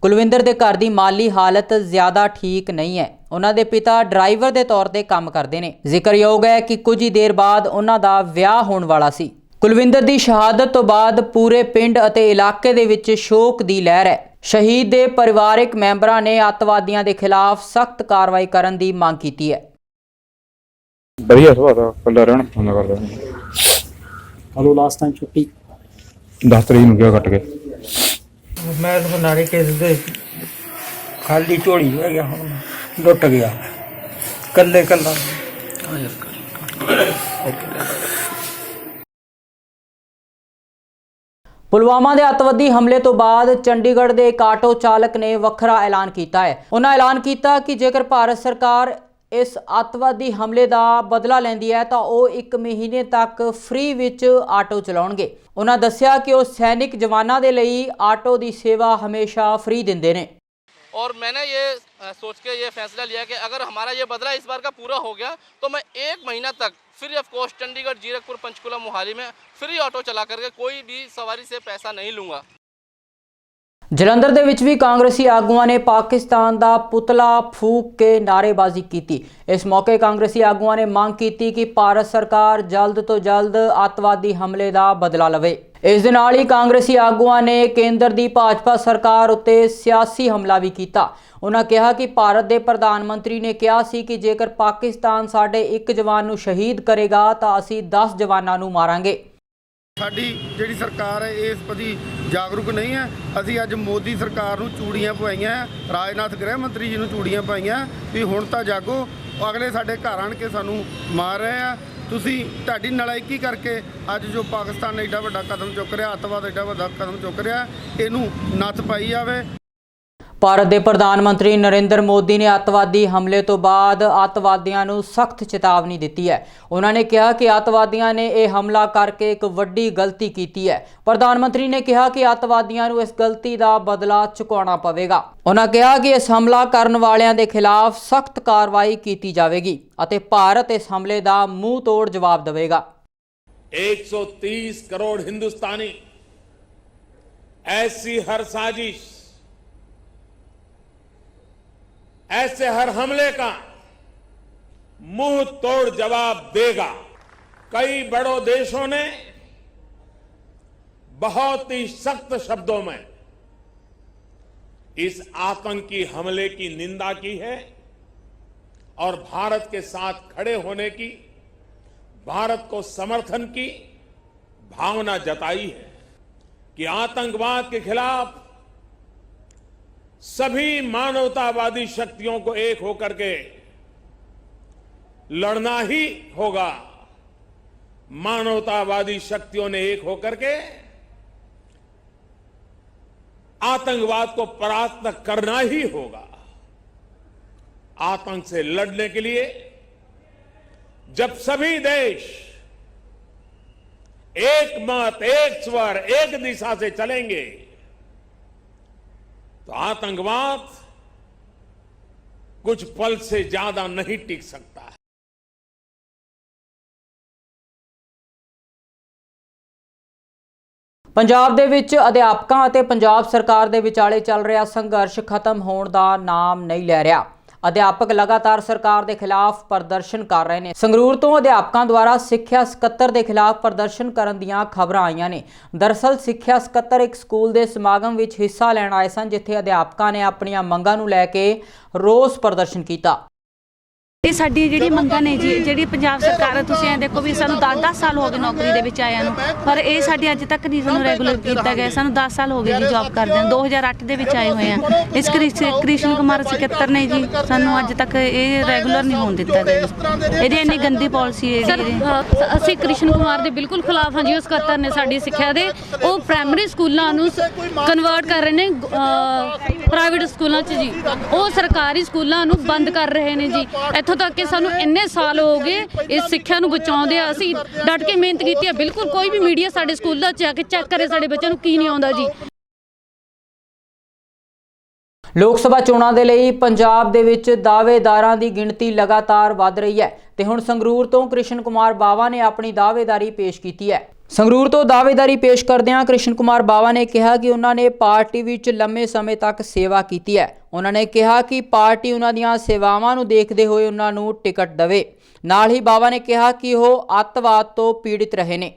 ਕੁਲਵਿੰਦਰ ਦੇ ਘਰ ਦੀ ਮਾਲੀ ਹਾਲਤ ਜ਼ਿਆਦਾ ਠੀਕ ਨਹੀਂ ਹੈ। ਉਹਨਾਂ ਦੇ ਪਿਤਾ ਡਰਾਈਵਰ ਦੇ ਤੌਰ ਤੇ ਕੰਮ ਕਰਦੇ ਨੇ। ਜ਼ਿਕਰਯੋਗ ਹੈ ਕਿ ਕੁਝ ਹੀ ਦੇਰ ਬਾਅਦ ਉਹਨਾਂ ਦਾ ਵਿਆਹ ਹੋਣ ਵਾਲਾ ਸੀ। ਕੁਲਵਿੰਦਰ ਦੀ ਸ਼ਹਾਦਤ ਤੋਂ ਬਾਅਦ ਪੂਰੇ ਪਿੰਡ ਅਤੇ ਇਲਾਕੇ ਦੇ ਵਿੱਚ ਸ਼ੋਕ ਦੀ ਲਹਿਰ ਹੈ। ਸ਼ਹੀਦ ਦੇ ਪਰਿਵਾਰਕ ਮੈਂਬਰਾਂ ਨੇ ਅੱਤਵਾਦੀਆਂ ਦੇ ਖਿਲਾਫ ਸਖਤ ਕਾਰਵਾਈ ਕਰਨ ਦੀ ਮੰਗ ਕੀਤੀ ਹੈ। ਵਧੀਆ ਸੁਭਾਅ ਦਾ ਕੱਲਾ ਰਹਿਣ ਪਸੰਦ ਕਰਦਾ। ਹਲੋ ਲਾਸਟ ਟਾਈਮ ਛੁੱਟੀ। 10 ਤਰੀਕ ਨੂੰ ਗਿਆ ਕੱਟ ਕੇ ਮੈਂ ਤਾਂ ਨਾਰੇ ਕੇਸ ਦੇ ਖਾਲੀ ਝੋਲੀ ਹੋ ਗਿਆ ਹੁਣ। ਲੁੱਟ ਗਿਆ। ਕੱਲੇ ਕੱਲਾ ਪੁਲਵਾਮਾ ਦੇ ਅੱਤਵਾਦੀ ਹਮਲੇ ਤੋਂ ਬਾਅਦ ਚੰਡੀਗੜ੍ਹ ਦੇ ਇੱਕ ਆਟੋ ਚਾਲਕ ਨੇ ਵੱਖਰਾ ਐਲਾਨ ਕੀਤਾ ਹੈ। ਉਹਨਾਂ ਐਲਾਨ ਕੀਤਾ ਕਿ ਜੇਕਰ ਭਾਰਤ ਸਰਕਾਰ ਇਸ ਅੱਤਵਾਦੀ ਹਮਲੇ ਦਾ ਬਦਲਾ ਲੈਂਦੀ ਹੈ ਤਾਂ ਉਹ 1 ਮਹੀਨੇ ਤੱਕ ਫ੍ਰੀ ਵਿੱਚ ਆਟੋ ਚਲਾਉਣਗੇ ਉਹਨਾਂ ਦੱਸਿਆ ਕਿ ਉਹ ਸੈਨਿਕ ਜਵਾਨਾਂ ਦੇ ਲਈ ਆਟੋ ਦੀ ਸੇਵਾ ਹਮੇਸ਼ਾ ਫ੍ਰੀ ਦਿੰਦੇ ਨੇ और मैंने ये अ, सोच के ये फैसला लिया कि अगर हमारा ये बदला इस बार का पूरा हो गया तो मैं एक महीना तक free of cost Chandigarh Zirakpur Panchkula Mohali में फ्री ऑटो चला करके कोई भी सवारी से पैसा नहीं लूँगा ਜਲੰਧਰ ਦੇ ਵਿੱਚ ਵੀ ਕਾਂਗਰਸੀ ਆਗੂਆਂ ਨੇ ਪਾਕਿਸਤਾਨ ਦਾ ਪੁਤਲਾ ਫੂਕ ਕੇ ਨਾਅਰੇਬਾਜ਼ੀ ਕੀਤੀ। ਇਸ ਮੌਕੇ ਕਾਂਗਰਸੀ ਆਗੂਆਂ ਨੇ ਮੰਗ ਕੀਤੀ ਕਿ ਭਾਰਤ ਸਰਕਾਰ ਜਲਦ ਤੋਂ ਜਲਦ ਅੱਤਵਾਦੀ ਹਮਲੇ ਦਾ ਬਦਲਾ ਲਵੇ। ਇਸ ਦੇ ਨਾਲ ਹੀ ਕਾਂਗਰਸੀ ਆਗੂਆਂ ਨੇ ਕੇਂਦਰ ਦੀ ਭਾਜਪਾ ਸਰਕਾਰ ਉੱਤੇ ਸਿਆਸੀ ਹਮਲਾ ਵੀ ਕੀਤਾ। ਉਹਨਾਂ ਕਿਹਾ ਕਿ ਭਾਰਤ ਦੇ ਪ੍ਰਧਾਨ ਮੰਤਰੀ ਨੇ ਕਿਹਾ ਸੀ ਕਿ ਜੇਕਰ ਪਾਕਿਸਤਾਨ ਸਾਡੇ ਇੱਕ ਜਵਾਨ ਨੂੰ ਸ਼ਹੀਦ ਕਰੇਗਾ ਤਾਂ ਅਸੀਂ 10 ਜਵਾਨਾਂ ਨੂੰ ਮਾਰਾਂਗੇ। ਸਾਡੀ ਜਿਹੜੀ ਸਰਕਾਰ ਹੈ, ਇਸ ਪ੍ਰਤੀ ਜਾਗਰੂਕ ਨਹੀਂ ਹੈ ਅਸੀਂ ਅੱਜ ਮੋਦੀ ਸਰਕਾਰ ਨੂੰ ਚੂੜੀਆਂ ਪਵਾਈਆਂ ਹੈ। ਰਾਜਨਾਥ ਗ੍ਰਹਿ ਮੰਤਰੀ ਜੀ ਨੂੰ ਚੂੜੀਆਂ ਪਾਈਆਂ ਵੀ ਹੁਣ ਤਾਂ ਜਾਗੋ, ਅਗਲੇ ਸਾਡੇ ਘਰ ਆਣ ਕੇ ਸਾਨੂੰ ਮਾਰ ਰਹੇ ਆ ਤੁਸੀਂ ਤੁਹਾਡੀ ਨਲਾਇਕੀ ਕਰਕੇ ਅੱਜ ਜੋ ਪਾਕਿਸਤਾਨ ਨੇ ਏਡਾ ਵੱਡਾ ਕਦਮ ਚੁੱਕ ਰਿਹਾ, ਅੱਤਵਾਦ ਏਡਾ ਵੱਡਾ ਕਦਮ ਚੁੱਕ ਰਿਹਾ, ਇਹਨੂੰ ਨੱਥ ਪਾਈ ਜਾਵੇ ਭਾਰਤ ਦੇ ਪ੍ਰਧਾਨ ਮੰਤਰੀ ਨਰਿੰਦਰ ਮੋਦੀ ਨੇ ਅੱਤਵਾਦੀ ਹਮਲੇ ਤੋਂ ਬਾਅਦ ਅੱਤਵਾਦੀਆਂ ਨੂੰ ਸਖਤ ਚੇਤਾਵਨੀ ਦਿੱਤੀ ਹੈ। ਉਹਨਾਂ ਨੇ ਕਿਹਾ ਕਿ ਅੱਤਵਾਦੀਆਂ ਨੇ ਇਹ ਹਮਲਾ ਕਰਕੇ ਇੱਕ ਵੱਡੀ ਗਲਤੀ ਕੀਤੀ ਹੈ। ਪ੍ਰਧਾਨ ਮੰਤਰੀ ਨੇ ਕਿਹਾ ਕਿ ਅੱਤਵਾਦੀਆਂ ਨੂੰ ਇਸ ਗਲਤੀ ਦਾ ਬਦਲਾ ਚੁਕਾਉਣਾ ਪਵੇਗਾ। ਉਹਨਾਂ ਕਿਹਾ ਕਿ ਇਸ ਹਮਲਾ ਕਰਨ ਵਾਲਿਆਂ ਦੇ ਖਿਲਾਫ ਸਖਤ ਕਾਰਵਾਈ ਕੀਤੀ ਜਾਵੇਗੀ ਅਤੇ ਭਾਰਤ ਇਸ ਹਮਲੇ ਦਾ ਮੂੰਹ ਤੋੜ ਜਵਾਬ ਦੇਵੇਗਾ। 130 ਕਰੋੜ ਹਿੰਦੁਸਤਾਨੀ ਐਸੀ ਹਰ ਸਾਜ਼ਿਸ਼ ऐसे हर हमले का मुँह तोड़ जवाब देगा। कई बड़ों देशों ने बहुत ही सख्त शब्दों में इस आतंकी हमले की निंदा की है और भारत के साथ खड़े होने की, भारत को समर्थन की भावना जताई है कि आतंकवाद के खिलाफ सभी मानवतावादी शक्तियों को एक होकर के लड़ना ही होगा। मानवतावादी शक्तियों ने एक होकर के आतंकवाद को परास्त करना ही होगा। आतंक से लड़ने के लिए जब सभी देश एक मत, एक स्वर, एक दिशा से चलेंगे तो आतंकवाद कुछ पल से ज्यादा नहीं टिक सकता है ਪੰਜਾਬ ਦੇ ਵਿੱਚ ਅਧਿਆਪਕਾਂ ਅਤੇ ਪੰਜਾਬ ਸਰਕਾਰ ਦੇ ਵਿਚਾਲੇ ਚੱਲ ਰਿਹਾ ਸੰਘਰਸ਼ ਖਤਮ ਹੋਣ ਦਾ ਨਾਮ ਨਹੀਂ ਲੈ ਰਿਹਾ ਅਧਿਆਪਕ ਲਗਾਤਾਰ ਸਰਕਾਰ ਦੇ ਖਿਲਾਫ ਪ੍ਰਦਰਸ਼ਨ ਕਰ ਰਹੇ ਨੇ। ਸੰਗਰੂਰ ਤੋਂ ਅਧਿਆਪਕਾਂ ਦੁਆਰਾ ਸਿੱਖਿਆ ਸਕੱਤਰ ਦੇ ਖਿਲਾਫ ਪ੍ਰਦਰਸ਼ਨ ਕਰਨ ਦੀਆਂ ਖਬਰਾਂ ਆਈਆਂ ਨੇ। ਦਰਸਲ, ਸਿੱਖਿਆ ਸਕੱਤਰ ਇੱਕ ਸਕੂਲ ਦੇ ਸਮਾਗਮ ਵਿੱਚ ਹਿੱਸਾ ਲੈਣ ਆਏ ਸਨ, ਜਿੱਥੇ ਅਧਿਆਪਕਾਂ ਨੇ ਆਪਣੀਆਂ ਮੰਗਾਂ ਨੂੰ ਲੈ ਕੇ ਰੋਸ ਪ੍ਰਦਰਸ਼ਨ ਕੀਤਾ। ਇਹ ਸਾਡੀ ਜਿਹੜੀ ਮੰਗਾਂ ਨੇ ਜੀ ਜਿਹੜੀ ਪੰਜਾਬ ਸਰਕਾਰ ਹੈ ਤੁਸੀਂ ਐਂ ਦੇਖੋ ਵੀ ਸਾਨੂੰ 10-10 ਸਾਲ ਹੋ ਗਏ ਨੌਕਰੀ ਦੇ ਵਿੱਚ ਆਇਆਂ ਨੂੰ ਪਰ ਇਹ ਸਾਡੀ ਅੱਜ ਤੱਕ ਨਹੀਂ ਸਾਨੂੰ ਰੈਗੂਲਰ ਕੀਤਾ ਗਿਆ। ਸਾਨੂੰ 10 ਸਾਲ ਹੋ ਗਏ ਜੀ ਜੌਬ ਕਰਦੇ ਨੂੰ। 2008 ਦੇ ਵਿੱਚ ਆਏ ਹੋਏ ਆ। ਇਸ ਕ੍ਰਿਸ਼- ਕ੍ਰਿਸ਼ਨ ਕੁਮਾਰ ਸਕੱਤਰ ਨੇ ਜੀ ਸਾਨੂੰ ਅੱਜ ਤੱਕ ਇਹ ਰੈਗੂਲਰ ਨਹੀਂ ਹੋਣ ਦਿੱਤਾ ਗਿਆ ਜੀ। ਇਹਦੀ ਇੰਨੀ ਗੰਦੀ ਪਾਲਿਸੀ ਹੈ ਸਰ ਅ, ਅਸੀਂ ਕ੍ਰਿਸ਼ਨ ਕੁਮਾਰ ਦੇ ਬਿਲਕੁਲ ਖਿਲਾਫ ਹਾਂ ਜੀ ਉਸ ਸਕੱਤਰ ਨੇ ਸਾਡੀ ਸਿੱਖਿਆ ਦੇ। ਉਹ ਪ੍ਰਾਇਮਰੀ ਸਕੂਲਾਂ ਨੂੰ ਕਨਵਰਟ ਕਰ ਰਹੇ ਨੇ ਪ੍ਰਾਈਵੇਟ ਸਕੂਲਾਂ 'ਚ ਜੀ। ਉਹ ਸਰਕਾਰੀ ਸਕੂਲਾਂ ਨੂੰ ਬੰਦ ਕਰ ਰਹੇ ਨੇ ਜੀ। ਇੱਥੋਂ ਤੱਕ ਕਿ ਸਾਨੂੰ ਇੰਨੇ ਸਾਲ ਹੋ ਗਏ ਇਸ ਸਿੱਖਿਆ ਨੂੰ ਬਚਾਉਂਦੇ ਆ। ਅਸੀਂ ਡਟ ਕੇ ਮਿਹਨਤ ਕੀਤੀ ਹੈ ਬਿਲਕੁਲ ਕੋਈ ਵੀ ਮੀਡੀਆ ਸਾਡੇ ਸਕੂਲਾਂ 'ਚ ਆ ਚੈੱਕ ਕਰੇ ਸਾਡੇ ਬੱਚਿਆਂ ਨੂੰ ਕੀ ਨਹੀਂ ਆਉਂਦਾ ਜੀ। ਲੋਕ ਸਭਾ ਚੋਣਾਂ ਦੇ ਲਈ ਪੰਜਾਬ ਦੇ ਵਿੱਚ ਦਾਅਵੇਦਾਰਾਂ ਦੀ ਗਿਣਤੀ ਲਗਾਤਾਰ ਵੱਧ ਰਹੀ ਹੈ ਤੇ ਹੁਣ ਸੰਗਰੂਰ ਤੋਂ ਕ੍ਰਿਸ਼ਨ ਕੁਮਾਰ ਬਾਵਾ ਨੇ ਆਪਣੀ ਦਾਅਵੇਦਾਰੀ ਪੇਸ਼ ਕੀਤੀ ਹੈ। ਸੰਗਰੂਰ ਤੋਂ ਦਾਅਵੇਦਾਰੀ ਪੇਸ਼ ਕਰਦਿਆਂ ਕ੍ਰਿਸ਼ਨ ਕੁਮਾਰ ਬਾਵਾ ਨੇ ਕਿਹਾ ਕਿ ਉਹਨਾਂ ਨੇ ਪਾਰਟੀ ਵਿੱਚ ਲੰਮੇ ਸਮੇਂ ਤੱਕ ਸੇਵਾ ਕੀਤੀ ਹੈ। ਉਹਨਾਂ ਨੇ ਕਿਹਾ ਕਿ ਪਾਰਟੀ ਉਹਨਾਂ ਦੀਆਂ ਸੇਵਾਵਾਂ ਨੂੰ ਦੇਖਦੇ ਹੋਏ ਉਹਨਾਂ ਨੂੰ ਟਿਕਟ ਦੇਵੇ। ਨਾਲ ਹੀ ਬਾਵਾ ਨੇ ਕਿਹਾ ਕਿ ਉਹ ਅੱਤਵਾਦ ਤੋਂ ਪੀੜਿਤ ਰਹੇ ਨੇ।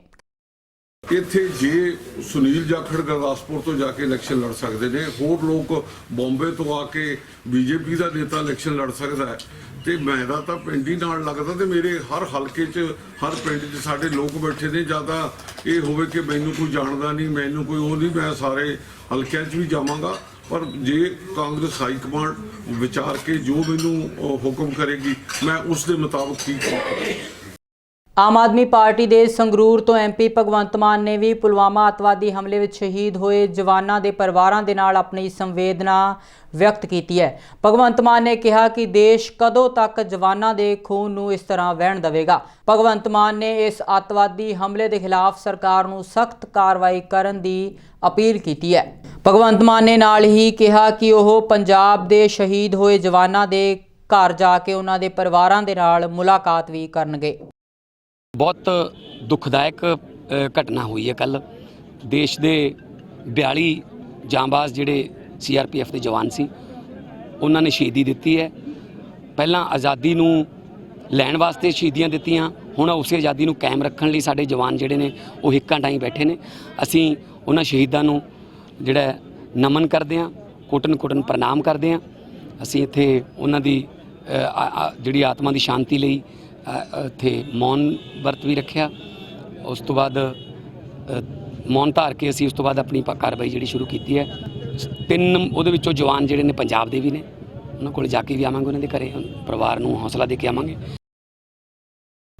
ਇੱਥੇ ਜੇ ਸੁਨੀਲ ਜਾਖੜ ਗੁਰਦਾਸਪੁਰ ਤੋਂ ਜਾ ਕੇ ਇਲੈਕਸ਼ਨ ਲੜ ਸਕਦੇ ਨੇ, ਹੋਰ ਲੋਕ ਬੰਬੇ ਤੋਂ ਆ ਕੇ ਬੀਜੇਪੀ ਦਾ ਨੇਤਾ ਇਲੈਕਸ਼ਨ ਲੜ ਸਕਦਾ ਹੈ। ਤੇ ਮੇਰਾ ਤਾਂ ਪਿੰਡ ਹੀ ਨਾਲ ਲੱਗਦਾ ਤੇ ਮੇਰੇ ਹਰ ਹਲਕੇ 'ਚ, ਹਰ ਪਿੰਡ 'ਚ ਸਾਡੇ ਲੋਕ ਬੈਠੇ ਨੇ ਜ਼ਿਆਦਾ ਇਹ ਹੋਵੇ ਕਿ ਮੈਨੂੰ ਕੋਈ ਜਾਣਦਾ ਨਹੀਂ, ਮੈਨੂੰ ਕੋਈ ਉਹ ਨਹੀਂ, ਮੈਂ ਸਾਰੇ ਹਲਕਿਆਂ 'ਚ ਵੀ ਜਾਵਾਂਗਾ। ਪਰ ਜੇ ਕਾਂਗਰਸ ਹਾਈ ਕਮਾਂਡ ਵਿਚਾਰ ਕੇ ਜੋ ਮੈਨੂੰ ਹੁਕਮ ਕਰੇਗੀ, ਮੈਂ ਉਸ ਦੇ ਮੁਤਾਬਕ ਠੀਕ ਕਰਾਂਗਾ ਆਮ ਆਦਮੀ ਪਾਰਟੀ ਦੇ ਸੰਗਰੂਰ ਤੋਂ ਐਮਪੀ ਭਗਵੰਤ ਮਾਨ ਨੇ ਵੀ ਪੁਲਵਾਮਾ ਅੱਤਵਾਦੀ ਹਮਲੇ ਵਿੱਚ ਸ਼ਹੀਦ ਹੋਏ ਜਵਾਨਾਂ ਦੇ ਪਰਿਵਾਰਾਂ ਦੇ ਨਾਲ ਆਪਣੀ ਸੰਵੇਦਨਾ ਵਿਅਕਤ ਕੀਤੀ ਹੈ। ਭਗਵੰਤ ਮਾਨ ਨੇ ਕਿਹਾ ਕਿ ਦੇਸ਼ ਕਦੋਂ ਤੱਕ ਜਵਾਨਾਂ ਦੇ ਖੂਨ ਨੂੰ ਇਸ ਤਰ੍ਹਾਂ ਵਹਿਣ ਦੇਵੇਗਾ। ਭਗਵੰਤ ਮਾਨ ਨੇ ਇਸ ਅੱਤਵਾਦੀ ਹਮਲੇ ਦੇ ਖਿਲਾਫ ਸਰਕਾਰ ਨੂੰ ਸਖਤ ਕਾਰਵਾਈ ਕਰਨ ਦੀ ਅਪੀਲ ਕੀਤੀ ਹੈ। ਭਗਵੰਤ ਮਾਨ ਨੇ ਨਾਲ ਹੀ ਕਿਹਾ ਕਿ ਉਹ ਪੰਜਾਬ ਦੇ ਸ਼ਹੀਦ ਹੋਏ ਜਵਾਨਾਂ ਦੇ ਘਰ ਜਾ ਕੇ ਉਹਨਾਂ ਦੇ ਪਰਿਵਾਰਾਂ ਦੇ ਨਾਲ ਮੁਲਾਕਾਤ ਵੀ ਕਰਨਗੇ। ਬਹੁਤ ਦੁਖਦਾਇਕ ਘਟਨਾ ਹੋਈ ਹੈ ਕੱਲ ਦੇਸ਼ ਦੇ 42 ਜਾਂਬਾਜ਼ ਜਿਹੜੇ ਸੀਆਰਪੀਐਫ ਦੇ ਜਵਾਨ ਸੀ, ਉਹਨਾਂ ਨੇ ਸ਼ਹੀਦੀ ਦਿੱਤੀ ਹੈ। ਪਹਿਲਾਂ ਆਜ਼ਾਦੀ ਨੂੰ ਲੈਣ ਵਾਸਤੇ ਸ਼ਹੀਦੀਆਂ ਦਿੱਤੀਆਂ, ਹੁਣ ਉਸੇ ਆਜ਼ਾਦੀ ਨੂੰ ਕਾਇਮ ਰੱਖਣ ਲਈ ਸਾਡੇ ਜਵਾਨ ਜਿਹੜੇ ਨੇ, ਉਹ ਹਿੱਕਾਂ ਟਾਈ ਬੈਠੇ ਨੇ। ਅਸੀਂ ਉਹਨਾਂ ਸ਼ਹੀਦਾਂ ਨੂੰ ਜਿਹੜਾ ਨਮਨ ਕਰਦੇ ਹਾਂ, ਕੋਟਨ ਕੋਟਨ ਪ੍ਰਣਾਮ ਕਰਦੇ ਹਾਂ। ਅਸੀਂ ਇੱਥੇ ਉਹਨਾਂ ਦੀ ਜਿਹੜੀ ਆਤਮਾ ਦੀ ਸ਼ਾਂਤੀ ਲਈ ਇੱਥੇ ਮੌਨ ਵਰਤ ਵੀ ਰੱਖਿਆ। ਉਸ ਤੋਂ ਬਾਅਦ ਮੌਨ ਧਾਰ ਕੇ ਅਸੀਂ ਉਸ ਤੋਂ ਬਾਅਦ ਆਪਣੀ ਕਾਰਵਾਈ ਜਿਹੜੀ ਸ਼ੁਰੂ ਕੀਤੀ ਹੈ। ਤਿੰਨ ਉਹਦੇ ਵਿੱਚੋਂ ਜਵਾਨ ਜਿਹੜੇ ਨੇ ਪੰਜਾਬ ਦੇ ਵੀ ਨੇ। ਉਹਨਾਂ ਕੋਲ ਜਾ ਕੇ ਵੀ ਆਵਾਂਗੇ ਉਹਨਾਂ ਦੇ ਘਰੇ। ਪਰਿਵਾਰ ਨੂੰ ਹੌਸਲਾ ਦੇ ਕੇ ਆਵਾਂਗੇ।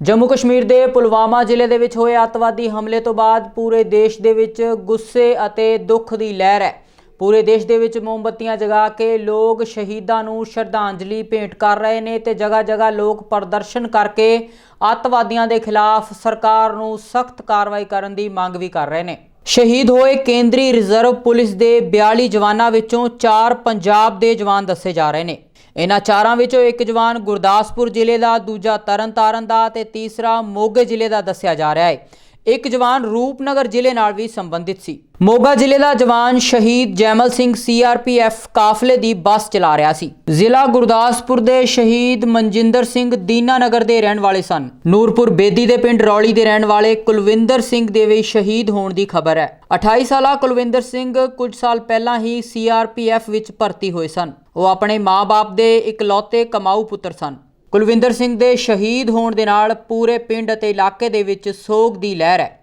ਜੰਮੂ ਕਸ਼ਮੀਰ ਦੇ ਪੁਲਵਾਮਾ ਜ਼ਿਲ੍ਹੇ ਦੇ ਵਿੱਚ ਹੋਏ ਅੱਤਵਾਦੀ ਹਮਲੇ ਤੋਂ ਬਾਅਦ ਪੂਰੇ ਦੇਸ਼ ਦੇ ਵਿੱਚ ਗੁੱਸੇ ਅਤੇ ਦੁੱਖ ਦੀ ਲਹਿਰ ਹੈ। ਪੂਰੇ ਦੇਸ਼ ਦੇ ਵਿੱਚ ਮੋਮਬੱਤੀਆਂ ਜਗਾ ਕੇ ਲੋਕ ਸ਼ਹੀਦਾਂ ਨੂੰ ਸ਼ਰਧਾਂਜਲੀ ਭੇਂਟ ਕਰ ਰਹੇ ਨੇ ਤੇ ਜਗ੍ਹਾ ਜਗ੍ਹਾ ਲੋਕ ਪ੍ਰਦਰਸ਼ਨ ਕਰਕੇ ਅੱਤਵਾਦੀਆਂ ਦੇ ਖਿਲਾਫ ਸਰਕਾਰ ਨੂੰ ਸਖਤ ਕਾਰਵਾਈ ਕਰਨ ਦੀ ਮੰਗ ਵੀ ਕਰ ਰਹੇ ਨੇ। ਸ਼ਹੀਦ ਹੋਏ ਕੇਂਦਰੀ ਰਿਜ਼ਰਵ ਪੁਲਿਸ ਦੇ 42 ਜਵਾਨਾਂ ਵਿੱਚੋਂ 4 ਪੰਜਾਬ ਦੇ ਜਵਾਨ ਦੱਸੇ ਜਾ ਰਹੇ ਨੇ। ਇਹਨਾਂ ਚਾਰਾਂ ਵਿੱਚੋਂ ਇੱਕ ਜਵਾਨ ਗੁਰਦਾਸਪੁਰ ਜ਼ਿਲ੍ਹੇ ਦਾ, ਦੂਜਾ ਤਰਨਤਾਰਨ ਦਾ ਤੇ ਤੀਸਰਾ ਮੋਗੇ ਜ਼ਿਲ੍ਹੇ ਦਾ ਦੱਸਿਆ ਜਾ ਰਿਹਾ ਹੈ। ਇੱਕ ਜਵਾਨ ਰੂਪਨਗਰ ਜ਼ਿਲ੍ਹੇ ਨਾਲ ਵੀ ਸੰਬੰਧਿਤ ਸੀ। ਮੋਗਾ ਜ਼ਿਲ੍ਹੇ ਦਾ ਜਵਾਨ ਸ਼ਹੀਦ ਜੈਮਲ ਸਿੰਘ ਸੀਆਰਪੀਐਫ ਕਾਫਲੇ ਦੀ ਬੱਸ ਚਲਾ ਰਿਹਾ ਸੀ। ਜ਼ਿਲ੍ਹਾ ਗੁਰਦਾਸਪੁਰ ਦੇ ਸ਼ਹੀਦ ਮਨਜਿੰਦਰ ਸਿੰਘ ਦੀਨਾਨਗਰ ਦੇ ਰਹਿਣ ਵਾਲੇ ਸਨ। ਨੂਰਪੁਰ ਬੇਦੀ ਦੇ ਪਿੰਡ ਰੌਲੀ ਦੇ ਰਹਿਣ ਵਾਲੇ ਕੁਲਵਿੰਦਰ ਸਿੰਘ ਦੇ ਵੀ ਸ਼ਹੀਦ ਹੋਣ ਦੀ ਖਬਰ ਹੈ। 28 ਸਾਲਾ ਕੁਲਵਿੰਦਰ ਸਿੰਘ ਕੁਝ ਸਾਲ ਪਹਿਲਾਂ ਹੀ ਸੀਆਰਪੀਐਫ ਵਿੱਚ ਭਰਤੀ ਹੋਏ ਸਨ। ਉਹ ਆਪਣੇ ਮਾਪੇ ਦੇ ਇਕਲੌਤੇ ਕਮਾਊ ਪੁੱਤਰ ਸਨ। ਕੁਲਵਿੰਦਰ ਸਿੰਘ ਦੇ ਸ਼ਹੀਦ ਹੋਣ ਦੇ ਨਾਲ ਪੂਰੇ ਪਿੰਡ ਅਤੇ ਇਲਾਕੇ ਦੇ ਵਿੱਚ ਸੋਗ ਦੀ ਲਹਿਰ ਹੈ।